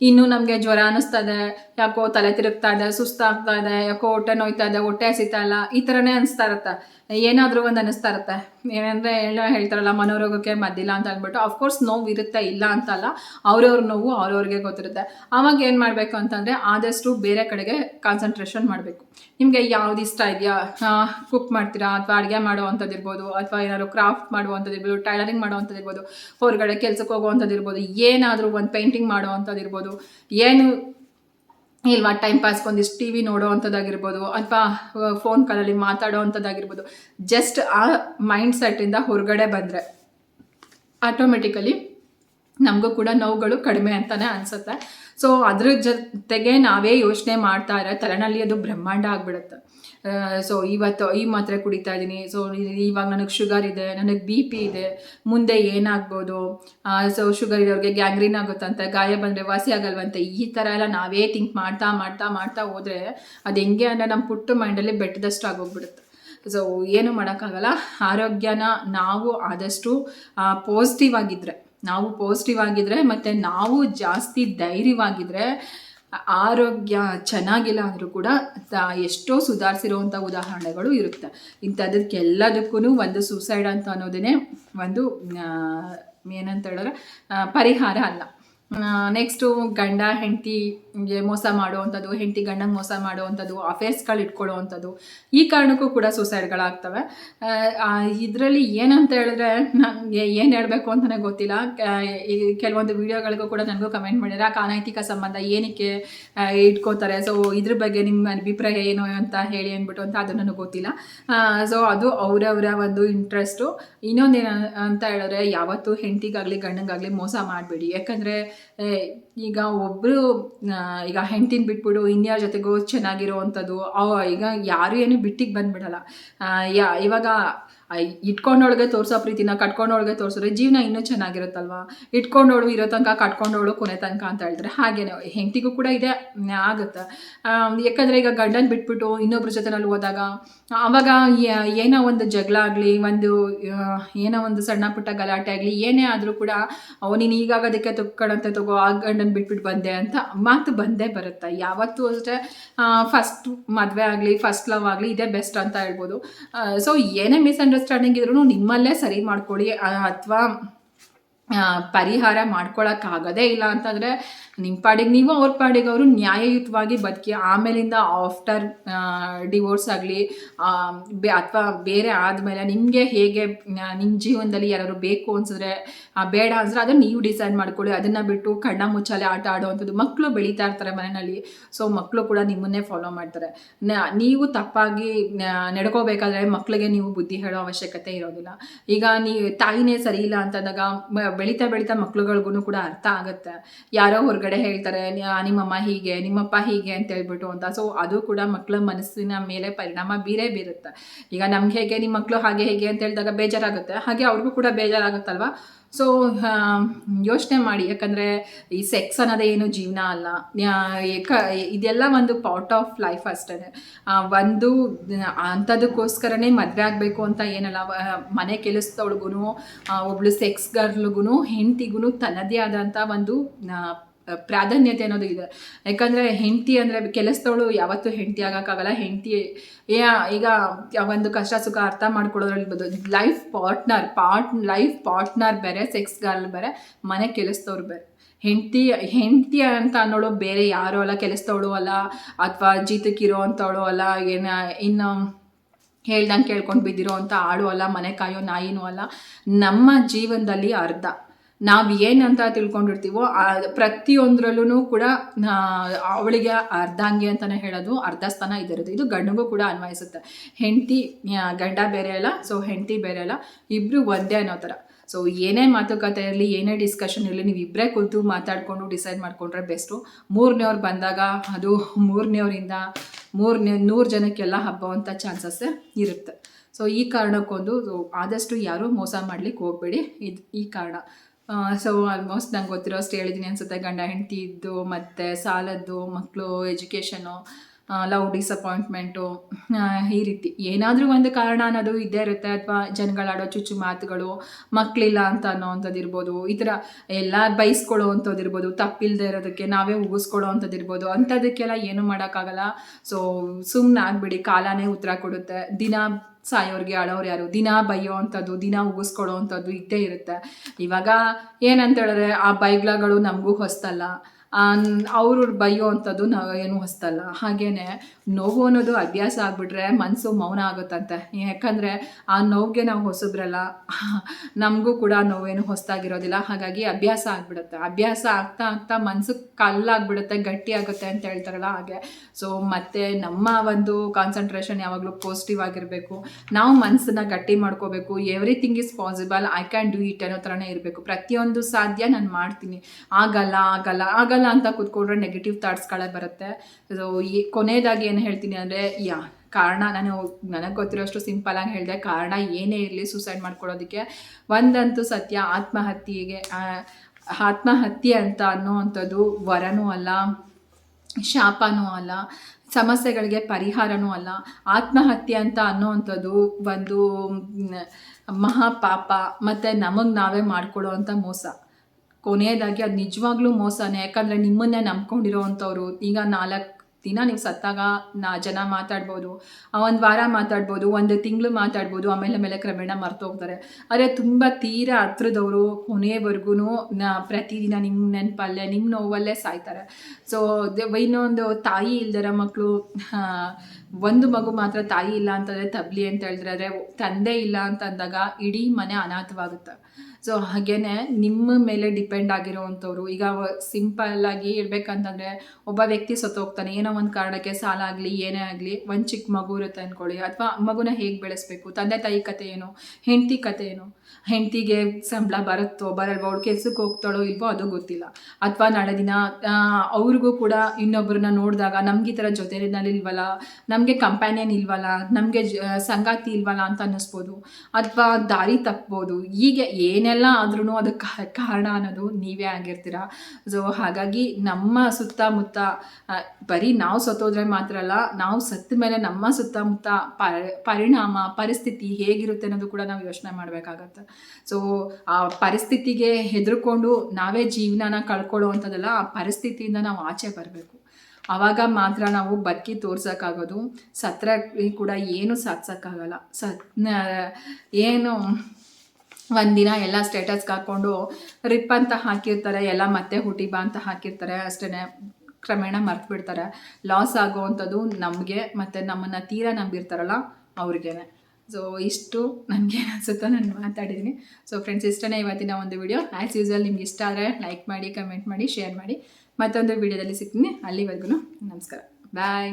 ಇನ್ನೂ ನಮಗೆ ಜ್ವರ ಅನ್ನಿಸ್ತದೆ, ಯಾಕೋ ತಲೆ ತಿರುಗ್ತಾ ಇದೆ, ಸುಸ್ತಾಗ್ತಾ ಇದೆ, ಯಾಕೋ ಹೊಟ್ಟೆ ನೋಯ್ತಾ ಇದೆ, ಹೊಟ್ಟೆ ಹಸಿತಾ ಇಲ್ಲ, ಈ ಥರನೇ ಅನಿಸ್ತಾ ಇರುತ್ತೆ. ಏನಾದರೂ ಒಂದು ಅನಿಸ್ತಾ ಇರುತ್ತೆ. ಏನಂದರೆ ಎಲ್ಲ ಹೇಳ್ತಾರಲ್ಲ, ಮನೋರೋಗಕ್ಕೆ ಮದ್ದಿಲ್ಲ ಅಂತ ಅಂದ್ಬಿಟ್ಟು. ಅಫ್ಕೋರ್ಸ್ ನೋವು ಇರುತ್ತೆ ಇಲ್ಲ ಅಂತಲ್ಲ, ಅವ್ರವ್ರ ನೋವು ಅವ್ರವ್ರಿಗೆ ಗೊತ್ತಿರುತ್ತೆ. ಆವಾಗ ಏನು ಮಾಡಬೇಕು ಅಂತಂದರೆ ಆದಷ್ಟು ಬೇರೆ ಕಡೆಗೆ ಕಾನ್ಸಂಟ್ರೇಷನ್ ಮಾಡಬೇಕು. ನಿಮಗೆ ಯಾವ್ದು ಇಷ್ಟ ಇದೆಯಾ? ಕುಕ್ ಮಾಡ್ತೀರಾ? ಅಥವಾ ಅಡುಗೆ ಮಾಡೋ ಅಂಥದ್ದು ಇರ್ಬೋದು, ಅಥವಾ ಏನಾದ್ರು ಕ್ರಾಫ್ಟ್ ಮಾಡುವಂಥದ್ದು ಇರ್ಬೋದು ಟೈಲರಿಂಗ್ ಮಾಡುವಂಥದ್ದು ಇರ್ಬೋದು, ಹೊರಗಡೆ ಕೆಲಸಕ್ಕೆ ಹೋಗುವಂಥದ್ದು ಇರ್ಬೋದು, ಏನಾದರೂ ಒಂದು ಪೇಂಟಿಂಗ್ ಮಾಡೋ ಅಂಥದ್ದು ಇರ್ಬೋದು, ಏನು ಇಲ್ವಾ ಟೈಮ್ ಪಾಸ್ಗೆ ಒಂದಿಷ್ಟು ಟಿ ವಿ ನೋಡೋ ಅಂಥದ್ದಾಗಿರ್ಬೋದು, ಅಥವಾ ಫೋನ್ ಕಾಲಲ್ಲಿ ಮಾತಾಡೋ ಅಂಥದ್ದಾಗಿರ್ಬೋದು ಜಸ್ಟ್ ಆ ಮೈಂಡ್ ಸೆಟ್ಟಿಂದ ಹೊರಗಡೆ ಬಂದರೆ ಆಟೋಮೆಟಿಕಲಿ ನಮಗೂ ಕೂಡ ನೋವುಗಳು ಕಡಿಮೆ ಅಂತಾನೆ ಅನ್ಸುತ್ತೆ. ಸೊ ಅದ್ರ ಜೊತೆಗೆ ನಾವೇ ಯೋಚನೆ ಮಾಡ್ತಾ ಇರೋ ತಲೆನಲ್ಲಿ ಅದು ಬ್ರಹ್ಮಾಂಡ ಆಗ್ಬಿಡುತ್ತೆ. ಸೊ ಇವತ್ತು ಈ ಮಾತ್ರೆ ಕುಡಿತಾ ಇದ್ದೀನಿ ಸೊ ಇವಾಗ ನನಗೆ ಶುಗರ್ ಇದೆ, ನನಗೆ ಬಿ ಪಿ ಇದೆ, ಮುಂದೆ ಏನಾಗ್ಬೋದು? ಸೊ ಶುಗರ್ ಇರೋರಿಗೆ ಗ್ಯಾಂಗ್ರೀನ್ ಆಗುತ್ತಂತೆ ಗಾಯ ಬಂದರೆ ವಾಸಿ ಆಗಲ್ವಂತೆ ಈ ಥರ ಎಲ್ಲ ನಾವೇ ಥಿಂಕ್ ಮಾಡ್ತಾ ಮಾಡ್ತಾ ಮಾಡ್ತಾ ಹೋದರೆ ಅದು ಹೆಂಗೆ ಅಂದರೆ ನಮ್ಮ ಪುಟ್ಟ ಮೈಂಡಲ್ಲಿ ಬೆಟ್ಟದಷ್ಟು ಆಗೋಗ್ಬಿಡುತ್ತೆ. ಸೊ ಏನು ಮಾಡೋಕ್ಕಾಗಲ್ಲ. ಆರೋಗ್ಯನ ನಾವು ಆದಷ್ಟು ಪಾಸಿಟಿವ್ ಆಗಿದ್ದರೆ ನಾವು ಪಾಸಿಟಿವ್ ಆಗಿದ್ರೆ ಮತ್ತು ನಾವು ಜಾಸ್ತಿ ಧೈರ್ಯವಾಗಿದ್ದರೆ ಆರೋಗ್ಯ ಚೆನ್ನಾಗಿಲ್ಲ ಅಂದರೂ ಕೂಡ ಎಷ್ಟೋ ಸುಧಾರಿಸಿರುವಂಥ ಉದಾಹರಣೆಗಳು ಇರುತ್ತೆ. ಇಂಥದಕ್ಕೆಲ್ಲದಕ್ಕೂ ಒಂದು ಸೂಸೈಡ್ ಅಂತ ಅನ್ನೋದೇ ಒಂದು ಏನಂತ ಹೇಳಿದ್ರೆ ಪರಿಹಾರ ಅಲ್ಲ. ನೆಕ್ಸ್ಟು ಗಂಡ ಹೆಂಡತಿಗೆ ಮೋಸ ಮಾಡುವಂಥದ್ದು, ಹೆಂಡತಿ ಗಂಡಂಗೆ ಮೋಸ ಮಾಡುವಂಥದ್ದು ಅಫೇರ್ಸ್ಗಳು ಇಟ್ಕೊಳ್ಳುವಂಥದ್ದು ಈ ಕಾರಣಕ್ಕೂ ಕೂಡ ಸೂಸೈಡ್ಗಳಾಗ್ತವೆ ಇದರಲ್ಲಿ ಏನಂತ ಹೇಳಿದ್ರೆ ನನಗೆ ಏನು ಹೇಳಬೇಕು ಅಂತಲೇ ಗೊತ್ತಿಲ್ಲ. ಕೆಲವೊಂದು ವಿಡಿಯೋಗಳಿಗೂ ಕೂಡ ನನಗೂ ಕಮೆಂಟ್ ಮಾಡಿದರೆ, ಆ ಅನೈತಿಕ ಸಂಬಂಧ ಏನಕ್ಕೆ ಇಟ್ಕೋತಾರೆ? ಸೊ ಇದ್ರ ಬಗ್ಗೆ ನಿಮ್ಮ ಅಭಿಪ್ರಾಯ ಏನು ಅಂತ ಹೇಳಿ ಅಂದ್ಬಿಟ್ಟು ಅಂತ ಅದು ನನಗೆ ಗೊತ್ತಿಲ್ಲ. ಸೊ ಅದು ಅವರವರ ಒಂದು ಇಂಟ್ರೆಸ್ಟು ಇನ್ನೊಂದೇನು, ಅಂತ ಹೇಳಿದ್ರೆ, ಯಾವತ್ತೂ ಹೆಂಡತಿಗಾಗಲಿ, ಗಂಡಂಗಾಗಲಿ ಮೋಸ ಮಾಡಬೇಡಿ. ಯಾಕಂದರೆ ಈಗ ಒಬ್ಬರು ಈಗ ಹೆಂಡ್ತಿನ ಬಿಟ್ಬಿಡು, ಇನ್ಯಾರ ಜೊತೆಗೂ ಚೆನ್ನಾಗಿರೋವಂಥದ್ದು ಅವ ಈಗ ಯಾರು ಏನು ಬಿಟ್ಟಿಗೆ ಬಂದ್ಬಿಡಲ್ಲ. ಯಾ, ಇವಾಗ ಇಟ್ಕೊಂಡೊಳಗೆ ತೋರಿಸೋ ಪ್ರೀತಿನ ಕಟ್ಕೊಂಡೊಳಗೆ ತೋರಿಸಿದ್ರೆ ಜೀವನ ಇನ್ನೂ ಚೆನ್ನಾಗಿರುತ್ತಲ್ವಾ? ಇಟ್ಕೊಂಡೋಳು ಇರೋ ತನಕ ಕಟ್ಕೊಂಡೋಳು ಕೊನೆ ತನಕ ಅಂತ ಹೇಳಿದ್ರೆ ಹಾಗೇನೆ, ಹೆಂಡತಿಗೂ ಕೂಡ ಇದೆ ಆಗುತ್ತೆ. ಯಾಕಂದರೆ ಈಗ ಗಂಡನ ಬಿಟ್ಬಿಟ್ಟು ಇನ್ನೊಬ್ರ ಜೊತೆನಲ್ಲಿ ಹೋದಾಗ, ಅವಾಗ ಏನೋ ಒಂದು ಜಗಳ ಆಗಲಿ, ಒಂದು ಏನೋ ಒಂದು ಸಣ್ಣ ಪುಟ್ಟ ಗಲಾಟೆ ಆಗಲಿ, ಏನೇ ಆದರೂ ಕೂಡ ಅವು ನೀನು ಈಗಾಗೋದಕ್ಕೆ ತಕ್ಕೊಳಂತೆ ತಗೋ, ಆ ಗಂಡನ ಬಿಟ್ಬಿಟ್ಟು ಬಂದೆ ಅಂತ ಮಾತು ಬಂದೇ ಬರುತ್ತೆ. ಯಾವತ್ತೂ ಅಷ್ಟೇ ಫಸ್ಟ್ ಮದುವೆ ಆಗಲಿ ಫಸ್ಟ್ ಲವ್ ಆಗಲಿ, ಇದೇ ಬೆಸ್ಟ್ ಅಂತ ಹೇಳ್ಬೋದು. ಸೊ ಏನೇ ಮಿಸ್ಅಂಡರ್ಸ್ಟ್ಯಾಂಡಿಂಗ್ ಇದ್ರೂ ನಿಮ್ಮಲ್ಲೇ ಸರಿ ಮಾಡ್ಕೊಳ್ಳಿ ಅಥವಾ ಪರಿಹಾರ ಮಾಡ್ಕೊಳಕ್ಕಾಗದೇ ಇಲ್ಲ ಅಂತಂದರೆ ನಿಮ್ಮ ಪಾಡಿಗೆ, ನೀವು ಅವ್ರ ಪಾಡಿಗೆ ಅವರು ನ್ಯಾಯಯುತವಾಗಿ ಬದುಕಿ, ಆಮೇಲಿಂದ ಆಫ್ಟರ್ ಡಿವೋರ್ಸ್ ಆಗಲಿ ಅಥವಾ ಬೇರೆ ಆದಮೇಲೆ ನಿಮಗೆ ಹೇಗೆ ನಿಮ್ಮ ಜೀವನದಲ್ಲಿ ಯಾರು ಬೇಕು ಅನ್ಸಿದ್ರೆ ಬೇಡ ಅನ್ಸಿದ್ರೆ ಅದನ್ನು ನೀವು ಡಿಸೈಡ್ ಮಾಡ್ಕೊಳ್ಳಿ. ಅದನ್ನು ಬಿಟ್ಟು ಕಣ್ಣ ಮುಚ್ಚಾಲೆ ಆಟ ಆಡುವಂಥದ್ದು ಮಕ್ಕಳು ಬೆಳೀತಾ ಇರ್ತಾರೆ ಮನೆಯಲ್ಲಿ. ಸೊ ಮಕ್ಕಳು ಕೂಡ ನಿಮ್ಮನ್ನೇ ಫಾಲೋ ಮಾಡ್ತಾರೆ. ನೀವು ತಪ್ಪಾಗಿ ನಡ್ಕೋಬೇಕಾದ್ರೆ ಮಕ್ಕಳಿಗೆ ನೀವು ಬುದ್ಧಿ ಹೇಳೋ ಅವಶ್ಯಕತೆ ಇರೋದಿಲ್ಲ. ಈಗ ನೀವು ತಾಯಿನೇ ಸರಿ ಇಲ್ಲ ಅಂತಂದಾಗ ಬೆಳೀತಾ ಬೆಳೀತಾ ಮಕ್ಳುಗಳ್ಗೂ ಕೂಡ ಅರ್ಥ ಆಗುತ್ತೆ. ಯಾರೋ ಹೊರಗಡೆ ಹೇಳ್ತಾರೆ, ನ್ಯಾ- ನಿಮ್ಮಮ್ಮ ಹೀಗೆ, ನಿಮ್ಮಪ್ಪ ಹೀಗೆ ಅಂತ ಹೇಳ್ಬಿಟ್ಟು ಅಂತ. ಸೊ ಅದು ಕೂಡ ಮಕ್ಕಳ ಮನಸ್ಸಿನ ಮೇಲೆ ಪರಿಣಾಮ ಬೀರೇ ಬೀರುತ್ತೆ. ಈಗ ನಮ್ಗೆ ಹೇಗೆ ನಿಮ್ಮ ಮಕ್ಕಳು ಹಾಗೆ ಹೇಗೆ ಅಂತ ಹೇಳಿದಾಗ ಬೇಜಾರಾಗುತ್ತೆ. ಹಾಗೆ ಅವ್ರಿಗೂ ಕೂಡ ಬೇಜಾರಾಗುತ್ತಲ್ವಾ? ಸೊ ಯೋಚನೆ ಮಾಡಿ. ಯಾಕಂದರೆ ಈ ಸೆಕ್ಸ್ ಅನ್ನೋದೇ ಏನು ಜೀವನ ಅಲ್ಲ. ಇದೆಲ್ಲ ಒಂದು ಪಾರ್ಟ್ ಆಫ್ ಲೈಫ್ ಅಷ್ಟೇ ಒಂದು ಅಂಥದಕ್ಕೋಸ್ಕರನೇ ಮದುವೆ ಆಗಬೇಕು ಅಂತ ಏನಲ್ಲ. ಮನೆ ಕೆಲಸದೊಳಗೂ ಒಬ್ಳು ಸೆಕ್ಸ್ ಗರ್ಲ್ಗೂ ಹೆಂಡ್ತಿಗೂ ತನ್ನದೇ ಆದಂಥ ಒಂದು ಪ್ರಾಧಾನ್ಯತೆ ಅನ್ನೋದು ಇದೆ. ಯಾಕಂದರೆ ಹೆಂಡತಿ ಅಂದರೆ ಕೆಲಸದವಳು ಯಾವತ್ತೂ ಹೆಂಡತಿ ಆಗೋಕ್ಕಾಗಲ್ಲ. ಹೆಂಡತಿ, ಏ ಈಗ ಒಂದು ಕಷ್ಟ ಸುಖ ಅರ್ಥ ಮಾಡ್ಕೊಳ್ಳೋದ್ರಲ್ಲಿ life partner part life partner ಬೇರೆ ಸೆಕ್ಸ್ ಗಾರ್ಲ್ ಬೇರೆ, ಮನೆ ಕೆಲಸದವ್ರು ಬೇರೆ. ಹೆಂಡತಿ ಹೆಂಡತಿ ಅಂತ ಅನ್ನೋಳು ಬೇರೆ ಯಾರೂ ಅಲ್ಲ, ಕೆಲಸದವಳು ಅಲ್ಲ, ಅಥವಾ ಜೀತಕ್ಕಿರೋ ಅಂಥವಳು ಅಲ್ಲ, ಏನ, ಇನ್ನು ಹೇಳ್ದಂಗೆ ಕೇಳ್ಕೊಂಡು ಬಿದ್ದಿರೋ ಅಂತ ಆಳು ಅಲ್ಲ, ಮನೆ ಕಾಯೋ ನಾಯಿನೂ ಅಲ್ಲ. ನಮ್ಮ ಜೀವನದಲ್ಲಿ ಅರ್ಧ. ನಾವು ಏನಂತ ತಿಳ್ಕೊಂಡಿರ್ತೀವೋ ಪ್ರತಿಯೊಂದರಲ್ಲೂ ಕೂಡ ಅವಳಿಗೆ ಅರ್ಧಾಂಗಿ ಅಂತಲೇ ಹೇಳೋದು ಅರ್ಧ ಸ್ಥಾನ ಇದಿರುತ್ತೆ ಇದು ಗಂಡಗೂ ಕೂಡ ಅನ್ವಯಿಸುತ್ತೆ. ಹೆಂಡತಿ ಗಂಡ ಬೇರೆ ಅಲ್ಲ ಸೊ ಹೆಂಡತಿ ಬೇರೆ ಅಲ್ಲ ಇಬ್ಬರು ಒಂದೇ ಅನ್ನೋ ಥರ. ಸೊ ಏನೇ ಮಾತುಕತೆ ಇರಲಿ, ಏನೇ ಡಿಸ್ಕಷನ್ ಇರಲಿ, ನೀವು ಇಬ್ಬರೇ ಕೂತು ಮಾತಾಡಿಕೊಂಡು ಡಿಸೈಡ್ ಮಾಡಿಕೊಂಡ್ರೆ ಬೆಸ್ಟು ಮೂರನೇವ್ರು ಬಂದಾಗ ಅದು ಮೂರನೇವರಿಂದ ಮೂರನೇ, ನೂರು ಜನಕ್ಕೆಲ್ಲ ಹಬ್ಬವಂಥ ಚಾನ್ಸಸ್ಸೇ ಇರುತ್ತೆ. ಸೊ ಈ ಕಾರಣಕ್ಕೊಂದು, ಆದಷ್ಟು ಯಾರೂ ಮೋಸ ಮಾಡಲಿಕ್ಕೆ ಹೋಗಬೇಡಿ. ಇದು ಈ ಕಾರಣ. ಸೊ ಆಲ್ಮೋಸ್ಟ್ ನಂಗೆ ಗೊತ್ತಿರೋಷ್ಟು ಹೇಳಿದ್ದೀನಿ ಅನ್ಸುತ್ತೆ. ಗಂಡ, ಹೆಂಡತಿ ಇದ್ದು, ಮತ್ತು ಸಾಲದ್ದು ಮಕ್ಕಳು ಎಜುಕೇಷನು ಲವ್ ಡಿಸಪಾಯಿಂಟ್ಮೆಂಟು ಈ ರೀತಿ. ಏನಾದರೂ ಒಂದು ಕಾರಣ ಅನ್ನೋದು ಇದ್ದೇ ಇರುತ್ತೆ. ಅಥವಾ ಜನಗಳಾಡೋ ಚುಚ್ಚು ಮಾತುಗಳು ಮಕ್ಕಳಿಲ್ಲ ಅಂತ ಅನ್ನೋವಂಥದ್ದು ಇರ್ಬೋದು. ಈ ಥರ ಎಲ್ಲ ಬೈಸ್ಕೊಳ್ಳೋ ಅಂಥದ್ದು ಇರ್ಬೋದು. ತಪ್ಪಿಲ್ಲದೆ ಇರೋದಕ್ಕೆ ನಾವೇ ಉಗಿಸ್ಕೊಳ್ಳೋ ಅಂಥದ್ದು ಇರ್ಬೋದು. ಅಂಥದಕ್ಕೆಲ್ಲ ಏನೂ ಮಾಡೋಕ್ಕಾಗಲ್ಲ. ಸೊ ಸುಮ್ಮನೆ ಆಗ್ಬಿಡಿ ಕಾಲನೇ ಉತ್ತರ ಕೊಡುತ್ತೆ. ದಿನ ಸಾಯೋರಿಗೆ ಅಳೋರು ಯಾರು? ದಿನ ಬೈಯೋ ಅಂಥದ್ದು, ದಿನ ಉಗಿಸ್ಕೊಳ್ಳೋ ಅಂಥದ್ದು ಇದ್ದೇ ಇರುತ್ತೆ. ಇವಾಗ ಏನಂತ ಹೇಳಿದ್ರೆ ಆ ಬೈಗ್ಲಗಳು ನಮಗೂ ಹೊಸ್ತಲ್ಲ. ಅವರು ಬೈಯೋ ಅಂಥದ್ದು ನಾವು ಏನು ಹೊಸ್ತಲ್ಲ. ಹಾಗೇನೆ ನೋವು ಅನ್ನೋದು ಅಭ್ಯಾಸ ಆಗಿಬಿಟ್ರೆ ಮನಸ್ಸು ಮೌನ ಆಗುತ್ತಂತೆ. ಯಾಕಂದರೆ ಆ ನೋವಿಗೆ ನಾವು ಹೊಸಬ್ರಲ್ಲ ನಮಗೂ ಕೂಡ ನೋವೇನು ಹೊಸದಾಗಿರೋದಿಲ್ಲ. ಹಾಗಾಗಿ ಅಭ್ಯಾಸ ಆಗಿಬಿಡುತ್ತೆ. ಅಭ್ಯಾಸ ಆಗ್ತಾ ಆಗ್ತಾ ಮನಸ್ಸು ಕಲ್ಲಾಗ್ಬಿಡುತ್ತೆ, ಗಟ್ಟಿ ಆಗುತ್ತೆ ಅಂತ ಹೇಳ್ತಾರಲ್ಲ ಹಾಗೆ. ಸೊ ಮತ್ತು ನಮ್ಮ ಒಂದು ಕಾನ್ಸಂಟ್ರೇಷನ್ ಯಾವಾಗಲೂ ಪಾಸಿಟಿವ್ ಆಗಿರಬೇಕು. ನಾವು ಮನಸ್ಸನ್ನ ಗಟ್ಟಿ ಮಾಡ್ಕೋಬೇಕು. Everything is possible I can do it ಅನ್ನೋ ಥರನೇ ಇರಬೇಕು. ಪ್ರತಿಯೊಂದು ಸಾಧ್ಯ ನಾನು ಮಾಡ್ತೀನಿ. ಆಗಲ್ಲ ಆಗಲ್ಲ. ಆಗಲ್ಲ ಅಂತ ಕೂತ್ಕೊಂಡ್ರೆ ನೆಗೆಟಿವ್ ಥಾಟ್ಸ್ಗಳೇ ಬರುತ್ತೆ. ಸೊ ಈ ಕೊನೆಯದಾಗಿ ಏನು ಹೇಳ್ತೀನಿ ಅಂದರೆ, ಯಾ, ಕಾರಣ ನಾನು ನನಗೆ ಗೊತ್ತಿರೋಷ್ಟು ಸಿಂಪಲಾಗಿ ಹೇಳಿದೆ, ಕಾರಣ ಏನೇ ಇರಲಿ ಸೂಸೈಡ್ ಮಾಡ್ಕೊಳ್ಳೋದಕ್ಕೆ ಒಂದಂತೂ ಸತ್ಯ, ಆತ್ಮಹತ್ಯೆಗೆ ಆತ್ಮಹತ್ಯೆ ಅಂತ ಅನ್ನೋವಂಥದ್ದು ವರನೂ ಅಲ್ಲ, ಶಾಪನೂ ಅಲ್ಲ, ಸಮಸ್ಯೆಗಳಿಗೆ ಪರಿಹಾರನೂ ಅಲ್ಲ. ಆತ್ಮಹತ್ಯೆ ಅಂತ ಅನ್ನೋವಂಥದ್ದು ಒಂದು ಮಹಾಪಾಪ, ಮತ್ತು ನಮಗೆ ನಾವೇ ಮಾಡ್ಕೊಳ್ಳೋ ಅಂಥ ಮೋಸ. ಕೊನೆಯದಾಗಿ ಅದು ನಿಜವಾಗ್ಲೂ ಮೋಸನೇ ಯಾಕಂದರೆ ನಿಮ್ಮನ್ನೇ ನಂಬ್ಕೊಂಡಿರೋ ಅಂಥವ್ರು ಈಗ ನಾಲ್ಕು ದಿನ ನೀವು ಸತ್ತಾಗ ನಾ ಜನ ಮಾತಾಡ್ಬೋದು ಒಂದು ವಾರ ಮಾತಾಡ್ಬೋದು, ಒಂದು ತಿಂಗಳು ಮಾತಾಡ್ಬೋದು, ಆಮೇಲೆ ಆಮೇಲೆ ಕ್ರಮೇಣ ಮರ್ತೋಗ್ತಾರೆ. ಆದರೆ ತುಂಬ ತೀರ ಹತ್ರದವರು ಕೊನೆಯವರೆಗೂ ನ ಪ್ರತಿದಿನ ನಿಮ್ಮ ನೆನಪಲ್ಲೇ ನಿಮ್ಮ ನೋವಲ್ಲೇ ಸಾಯ್ತಾರೆ. ಸೊ ಇನ್ನೊಂದು ತಾಯಿ ಇಲ್ದರ ಮಕ್ಕಳು ಒಂದು ಮಗು ಮಾತ್ರ ತಾಯಿ ಇಲ್ಲ ಅಂತಂದರೆ ತಬ್ಲಿ ಅಂತ ಹೇಳಿದ್ರೆ ತಂದೆ ಇಲ್ಲ ಅಂತ ಅಂದಾಗ ಇಡೀ ಮನೆ ಅನಾಥವಾಗುತ್ತೆ. ಸೊ ಹಾಗೇನೆ ನಿಮ್ಮ ಮೇಲೆ ಡಿಪೆಂಡ್ ಆಗಿರೋವಂಥವ್ರು, ಈಗ ಸಿಂಪಲ್ ಆಗಿ ಇರ್ಬೇಕಂತಂದರೆ ಒಬ್ಬ ವ್ಯಕ್ತಿ ಸತ್ತೋಗ್ತಾನೆ, ಏನೋ ಒಂದು ಕಾರಣಕ್ಕೆ ಸಾಲ ಆಗಲಿ, ಏನೇ ಆಗಲಿ, ಒಂದು ಚಿಕ್ಕ ಮಗು ಇರುತ್ತೆ ಅಂದ್ಕೊಳ್ಳಿ ಅಥವಾ ಮಗುನ ಹೇಗೆ ಬೆಳೆಸ್ಬೇಕು, ತಂದೆ ತಾಯಿ ಕತೆ ಏನು, ಹೆಂಡತಿ ಕತೆ ಏನು ಹೆಂಡತಿಗೆ ಸಂಬಳ ಬರುತ್ತೋ, ಬರಲ್ವೋ, ಅವಳು ಕೆಲ್ಸಕ್ಕೆ ಹೋಗ್ತಾಳೋ ಇಲ್ವೋ ಅದು ಗೊತ್ತಿಲ್ಲ. ಅಥವಾ ನಾಳೆ ದಿನ ಅವ್ರಿಗೂ ಕೂಡ ಇನ್ನೊಬ್ಬರನ್ನ ನೋಡಿದಾಗ ನಮ್ಗೆ ಈ ಥರ ಇಲ್ವಲ್ಲ, ನಮಗೆ ಕಂಪ್ಯಾನಿಯನ್ ಇಲ್ವಲ್ಲ, ನಮಗೆ ಸಂಗಾತಿ ಇಲ್ವಲ್ಲ ಅಂತ ಅನ್ನಿಸ್ಬೋದು. ಅಥವಾ ದಾರಿ ತಪ್ಬೋದು. ಹೀಗೆ ಏನೆಲ್ಲ ಆದ್ರೂ ಅದಕ್ಕೆ ಕಾರಣ ಅನ್ನೋದು ನೀವೇ ಆಗಿರ್ತೀರ. ಸೊ ಹಾಗಾಗಿ ನಮ್ಮ ಸುತ್ತಮುತ್ತ ಬರೀ ನಾವು ಸತ್ತೋದ್ರೆ ಮಾತ್ರ ಅಲ್ಲ, ನಾವು ಸತ್ತ ಮೇಲೆ ನಮ್ಮ ಸುತ್ತಮುತ್ತ ಪರಿಣಾಮ, ಪರಿಸ್ಥಿತಿ ಹೇಗಿರುತ್ತೆ ಅನ್ನೋದು ಕೂಡ ನಾವು ಯೋಚನೆ ಮಾಡಬೇಕಾಗತ್ತೆ. ಸೊ ಆ ಪರಿಸ್ಥಿತಿಗೆ ಹೆದರ್ಕೊಂಡು ನಾವೇ ಜೀವನನ ಕಳ್ಕೊಳ್ಳೋ ಅಂಥದ್ದೆಲ್ಲ ಆ ಪರಿಸ್ಥಿತಿಯಿಂದ ನಾವು ಆಚೆ ಬರಬೇಕು. ಆವಾಗ ಮಾತ್ರ ನಾವು ಬದುಕಿ ತೋರ್ಸೋಕ್ಕಾಗೋದು ಸತ್ರ ಕೂಡ ಏನು ಸಾಧಿಸೋಕ್ಕಾಗಲ್ಲ ಸತ್ ಏನು ಒಂದಿನ ಎಲ್ಲ ಸ್ಟೇಟಸ್ಗೆ ಹಾಕ್ಕೊಂಡು ರಿಪ್ ಅಂತ ಹಾಕಿರ್ತಾರೆ, ಎಲ್ಲ ಮತ್ತೆ ಹುಟಿ ಬಾ ಅಂತ ಹಾಕಿರ್ತಾರೆ ಅಷ್ಟೇ ಕ್ರಮೇಣ ಮರ್ತು ಬಿಡ್ತಾರೆ ಲಾಸ್ ಆಗೋವಂಥದ್ದು ನಮಗೆ ಮತ್ತು ನಮ್ಮನ್ನು ತೀರಾ ನಂಬಿರ್ತಾರಲ್ಲ, ಅವ್ರಿಗೇನೆ. ಸೊ ಇಷ್ಟು ನನಗೆ ಅನಿಸುತ್ತೋ ನಾನು ಮಾತಾಡಿದ್ದೀನಿ ಸೊ ಫ್ರೆಂಡ್ಸ್ ಇಷ್ಟನೇ ಇವತ್ತಿನ ಒಂದು ವಿಡಿಯೋ ಆ್ಯಸ್ ಯೂಸಲ್ ನಿಮ್ಗೆ ಇಷ್ಟ ಆದರೆ ಲೈಕ್ ಮಾಡಿ ಕಮೆಂಟ್ ಮಾಡಿ ಶೇರ್ ಮಾಡಿ. ಮತ್ತೊಂದು ವಿಡಿಯೋದಲ್ಲಿ ಸಿಗ್ತೀನಿ. ಅಲ್ಲಿವರೆಗೂ ನಮಸ್ಕಾರ. ಬಾಯ್